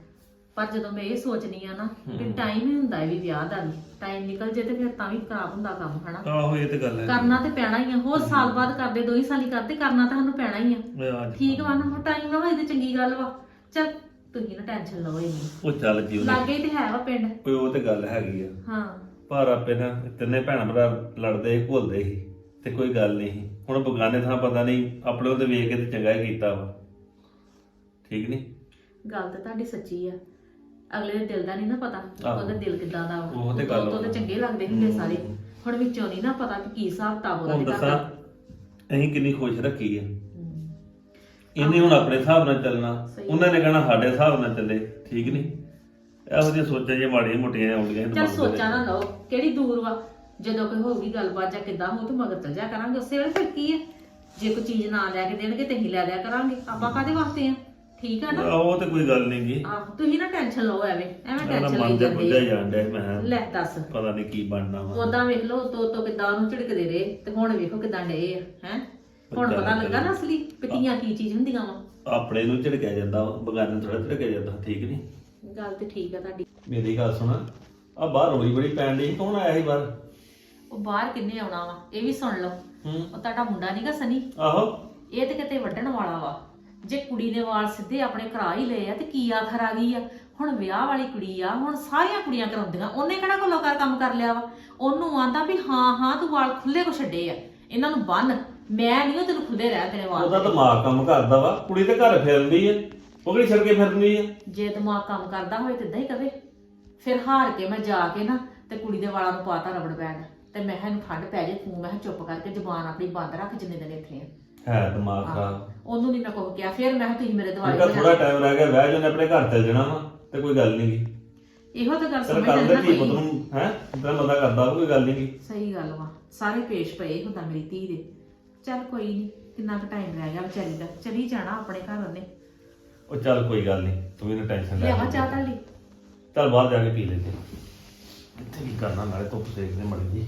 ਪਰ ਜਦੋਂ ਮੈਂ ਇਹ ਸੋਚਨੀ ਆ ਨਾ ਕਿ ਟਾਈਮ ਹੀ ਹੁੰਦਾ ਹੈ ਵੀ ਵਿਆਹ ਦਾ ਟਾਈਮ ਨਿਕਲ ਜੇ ਤੇ ਫਿਰ ਤਾਂ ਵੀ ਖਰਾਬ ਹੁੰਦਾ ਕੰਮ ਹਨਾ? ਆਹੋ ਇਹ ਤੇ ਗੱਲ ਹੈ ਕਰਨਾ ਤੇ ਪੈਣਾ ਹੀ ਆ। ਹੋਰ ਸਾਲ ਬਾਅਦ ਕਰਦੇ ਦੋ ਹੀ ਸਾਲ ਕਰਦੇ ਕਰਨਾ ਤਾਂ ਸਾਨੂੰ ਪੈਣਾ ਹੀ ਆ। ਅੱਜ ਠੀਕ ਵਾ ਨਾ ਟਾਈਮ ਹੋਏ ਤੇ ਚੰਗੀ ਗੱਲ ਵਾ। ਚਲ ਤੁਸੀਂ ਨਾ ਟੈਨਸ਼ਨ ਲਓ ਇੰਨੀ। ਉਹ ਚੱਲ ਜੀ ਉਹਨੇ ਲਾਗੇ ਹੀ ਤੇ ਹੈ ਵਾ ਪਿੰਡ। ਕੋਈ ਉਹ ਤੇ ਗੱਲ ਹੈਗੀ ਆ। ਹਾਂ। ਪਰ ਆਪੇ ਨਾ ਤਿੰਨੇ ਭੈਣ ਭਰਾ ਲੜਦੇ ਘੁਲਦੇ ਸੀ ਤੇ ਕੋਈ ਗੱਲ ਨਹੀਂ ਸੀ। ਹੁਣ ਬਗਾਨੇ ਥਾਂ ਪਤਾ ਨਹੀਂ ਆਪਣੇ ਉਹਦੇ ਵੇਖ ਕੇ ਤੇ ਚੰਗਾ ਹੀ ਕੀਤਾ ਵਾ। ਠੀਕ ਨਹੀਂ? ਗੱਲ ਤਾਂ ਤੁਹਾਡੀ ਸੱਚੀ ਆ। ਅਗਲੇ ਦੇ ਦਿਲ ਦਾ ਨਹੀਂ ਨਾ ਪਤਾ ਆਹੋ। ਉਹਦਾ ਦਿਲ ਕਿੱਦਾਂ ਦਾ ਵਾ। ਉਹ ਤੇ ਗੱਲ ਉਤੋਂ ਤੇ ਵਾ। ਚੰਗੇ ਲੱਗਦੇ ਹੁੰਦੇ ਹੂੰ। ਸਾਰੇ। ਹੁਣ ਵਿੱਚੋਂ ਨਹੀਂ ਨਾ ਪਤਾ ਕਿ ਕੀ ਹਿਸਾਬ ਕਿਤਾਬ ਉਹਦਾ ਹੁਣ ਤੇ ਦੱਸਾਂ ਕਰਦਾ ਅਸੀਂ ਕਿੰਨੀ ਖੁਸ਼ ਰੱਖੀ ਆ। ਹੂੰ। ਇਹਨੇ ਹੁਣ ਆਪਣੇ ਹਿਸਾਬ ਨਾਲ ਚੱਲਣਾ। ਸਹੀ। ਉਹਨਾਂ ਨੇ ਕਹਿਣਾ ਸਾਡੇ ਹਿਸਾਬ ਨਾਲ ਚੱਲੇ। ਠੀਕ ਨਹੀਂ? ਇਹੋ ਜਿਹੀਆਂ ਸੋਚਾਂ ਜਿਹੀਆਂ ਮਾੜੀਆਂ ਮੋਟੀਆਂ ਆਉਂਦੀਆਂ ਚੱਲ ਦਿਮਾਗ ਦੇ ਸੋਚਾਂ ਨਾ। ਲਓ ਕਿਹੜੀ ਦੂਰ ਵਾ? ਜਦੋਂ ਕੋਈ ਹੋਊਗੀ ਗੱਲਬਾਤ ਜਾਂ ਕਿੱਦਾਂ ਹੋ ਤੇ ਮਗਰ ਚੱਲ ਜਾ ਕਰਾਂਗੇ। ਉਸੇ ਵੇਲੇ ਫਿਰ ਕੀ ਹੈ ਜੇ ਕੋਈ ਚੀਜ਼ ਨਾ ਲੈ ਕੇ ਦੇਣਗੇ ਤੇ ਹੀ ਲੈ ਲਿਆ ਕਰਾਂਗੇ। ਆਪਾਂ ਕਾਦੇ ਵਾਸਤੇ ਆ? ਠੀਕ ਆ ਨਾ? ਆਹੋ ਉਹ ਤੇ ਕੋਈ ਗੱਲ ਨਹੀਂ ਗੀ। ਆਹ ਤੁਸੀਂ ਨਾ ਟੈਨਸ਼ਨ ਲਓ ਐਵੇਂ ਐਵੇਂ ਮੈਂ ਟੈਨਸ਼ਨ ਮਨ ਲਈ ਜਾਂਦੇ ਜਾਣ ਡਿਆ ਸੀ, ਮੈਂ। ਕਿਹਾ ਲੈ ਦੱਸ। ਪਤਾ ਨਹੀਂ ਕੀ ਬਣਨਾ ਵਾ। ਉਦਾਂ ਵੇਖ ਲਓ ਤੋ ਤੋ ਕਿਦਾਂ ਉਹਨੂੰ ਝਿੜਕਦੇ ਰਹੇ ਤੇ ਹੁਣ ਵੇਖੋ ਕਿਦਾਂ ਡਏ ਆ ਹੈ? ਹੁਣ ਪਤਾ ਲੱਗਾ ਨਾ ਅਸਲੀ ਪਤੀਆਂ ਕੀ ਚੀਜ਼ ਹੁੰਦੀਆਂ ਵਾ। ਆਪਣੇ ਨੂੰ ਝਿੜਕਿਆ ਜਾਂਦਾ ਬਗਾਨੇ ਥੋੜਾ ਝਿੜਕਿਆ ਜਾਂਦਾ ਠੀਕ ਨਹੀਂ ਗੱਲ ਤੇ ਠੀਕ ਆ ਤੁਹਾਡੀ। ਮੇਰੀ ਗੱਲ ਸੁਣ ਆ ਬਾਹਰ ਰੋਈ ਬੜੀ ਪੈਣ ਦੀ ਕੌਣ ਆਇਆ ਸੀ ਬਾਹਰ? ਉਹ ਬਾਹਰ ਕਿੰਨੇ ਆਉਣਾ ਵਾ ਇਹ ਵੀ ਸੁਣ ਲਓ। ਹੂੰ। ਉਹ ਤੁਹਾਡਾ ਮੁੰਡਾ ਨਹੀਂਗਾ ਸਨੀ? ਆਹੋ। ਇਹ ਤੇ ਕਿਤੇ ਵੱਢਣ ਵਾਲਾ ਵਾ। ਜੇ ਕੁੜੀ ਨੇ ਵਾਲ ਸਿੱਧੇ ਆਪਣੇ ਕਰਾ ਹੀ ਲਏ ਆ ਤੇ ਕੀ ਆਖਰ ਆ ਗਈ ਆ? ਹੁਣ ਵਿਆਹ ਵਾਲੀ ਕੁੜੀ ਆ ਹੁਣ ਸਾਰੀਆਂ ਕੁੜੀਆਂ ਕਰਾਉਂਦੀਆਂ। ਉਹਨੇ ਕਿਹੜਾ ਕੋਲੋਂ ਕਰ ਕੰਮ ਕਰ ਲਿਆ ਵਾ? ਉਹਨੂੰ ਆਂਦਾ ਵੀ ਹਾਂ ਹਾਂ ਤੂੰ ਵਾਲ ਖੁੱਲੇ ਕੋ ਛੱਡੇ ਆ। ਇਹਨਾਂ ਨੂੰ ਬੰਨ। ਮੈਂ ਨਹੀਂ ਉਹ ਤੈਨੂੰ ਖੁੱਲੇ ਰਹਿ ਤੇਰੇ ਵਾਲ ਉਹਦਾ ਦਿਮਾਗ ਕੰਮ ਕਰਦਾ ਵਾ। ਕੁੜੀ ਤੇ ਘਰ ਫਿਰਦੀ ਆ। ਉਹ ਕਿਹੜੀ ਛੜ ਕੇ ਫਿਰਦੀ ਆ? ਜੇ ਦਿਮਾਗ ਕੰਮ ਕਰਦਾ ਹੋਵੇ ਤੇ ਇਦਾਂ ਹੀ ਕਵੇ। ਫਿਰ ਹਾਰ ਕੇ ਮੈਂ ਜਾ ਕੇ ਨਾ ਤੇ ਕੁੜੀ ਦੇ ਵਾਲਾਂ ਨੂੰ ਪਾਤਾ ਰਬੜ ਬੈਂਡ। ਤੇ ਮੈਂ ਇਹਨੂੰ ਠੰਡ ਪੈ ਜੇ ਤੂੰ। ਮੈਂ ਚੁੱਪ ਕਰਕੇ ਜ਼ੁਬਾਨ ਆਪਣੀ ਬੰਦ ਰੱਖ ਜਿੰਨੇ ਦਿਨ ਇੱਥੇ ਆ। ਹੈ ਦਿਮਾਗ ਖਰਾਬ। ਉਹਨੂੰ ਨਹੀਂ ਮੈਂ ਕੁਝ ਕਿਹਾ। ਫਿਰ ਮੈਂ ਕਿਹਾ ਤੁਸੀਂ ਮੇਰੇ ਦੁਆਲੇ ਉਹਦਾ ਥੋੜਾ ਟਾਈਮ ਰਹਿ ਗਿਆ ਵਿਆਹ ਜਨੇ ਆਪਣੇ ਘਰ ਚੱਲ ਜਾਣਾ ਵਾ ਤੇ ਕੋਈ ਗੱਲ ਨਹੀਂ ਗੀ। ਇਹੋ ਤਾਂ ਗੱਲ ਚਲ ਸਮਝ ਕਰ ਲੈ ਧੀ ਪੁੱਤ ਨੂੰ ਹੈ? ਇਦਾਂ ਬੰਦਾ ਕਰਦਾ ਕੋਈ ਗੱਲ ਨਹੀਂ ਗੀ। ਸਹੀ ਗੱਲ ਵਾ। ਸਾਰੇ ਪੇਸ਼ ਪਏ ਹੁੰਦਾ ਮੇਰੀ ਧੀ ਦੇ। ਚੱਲ ਕੋਈ ਨਹੀਂ ਕਿੰਨਾ ਕੁ ਟਾਈਮ ਰਹਿ ਗਿਆ ਵਿਚਾਰੀ ਦਾ। ਚਲੀ ਜਾਣਾ ਆਪਣੇ ਘਰ ਉਹਨੇ। ਉਹ ਚੱਲ ਕੋਈ ਗੱਲ ਨਹੀਂ ਤੂੰ ਵੀ ਨਾ ਟੈਨਸ਼ਨ ਲੈ ਲਿਆਵਾ ਚਾਹ ਤੁਹਾਡੀ? ਚੱਲ ਬਾਹਰ ਜਾ ਕੇ ਪੀ ਲੈਂਦੇ। ਇੱਥੇ ਕੀ ਕਰਨਾ ਨਾਲੇ ਧੁੱਪ ਸੇਕਦੇ ਮੜੀ ਜੀ।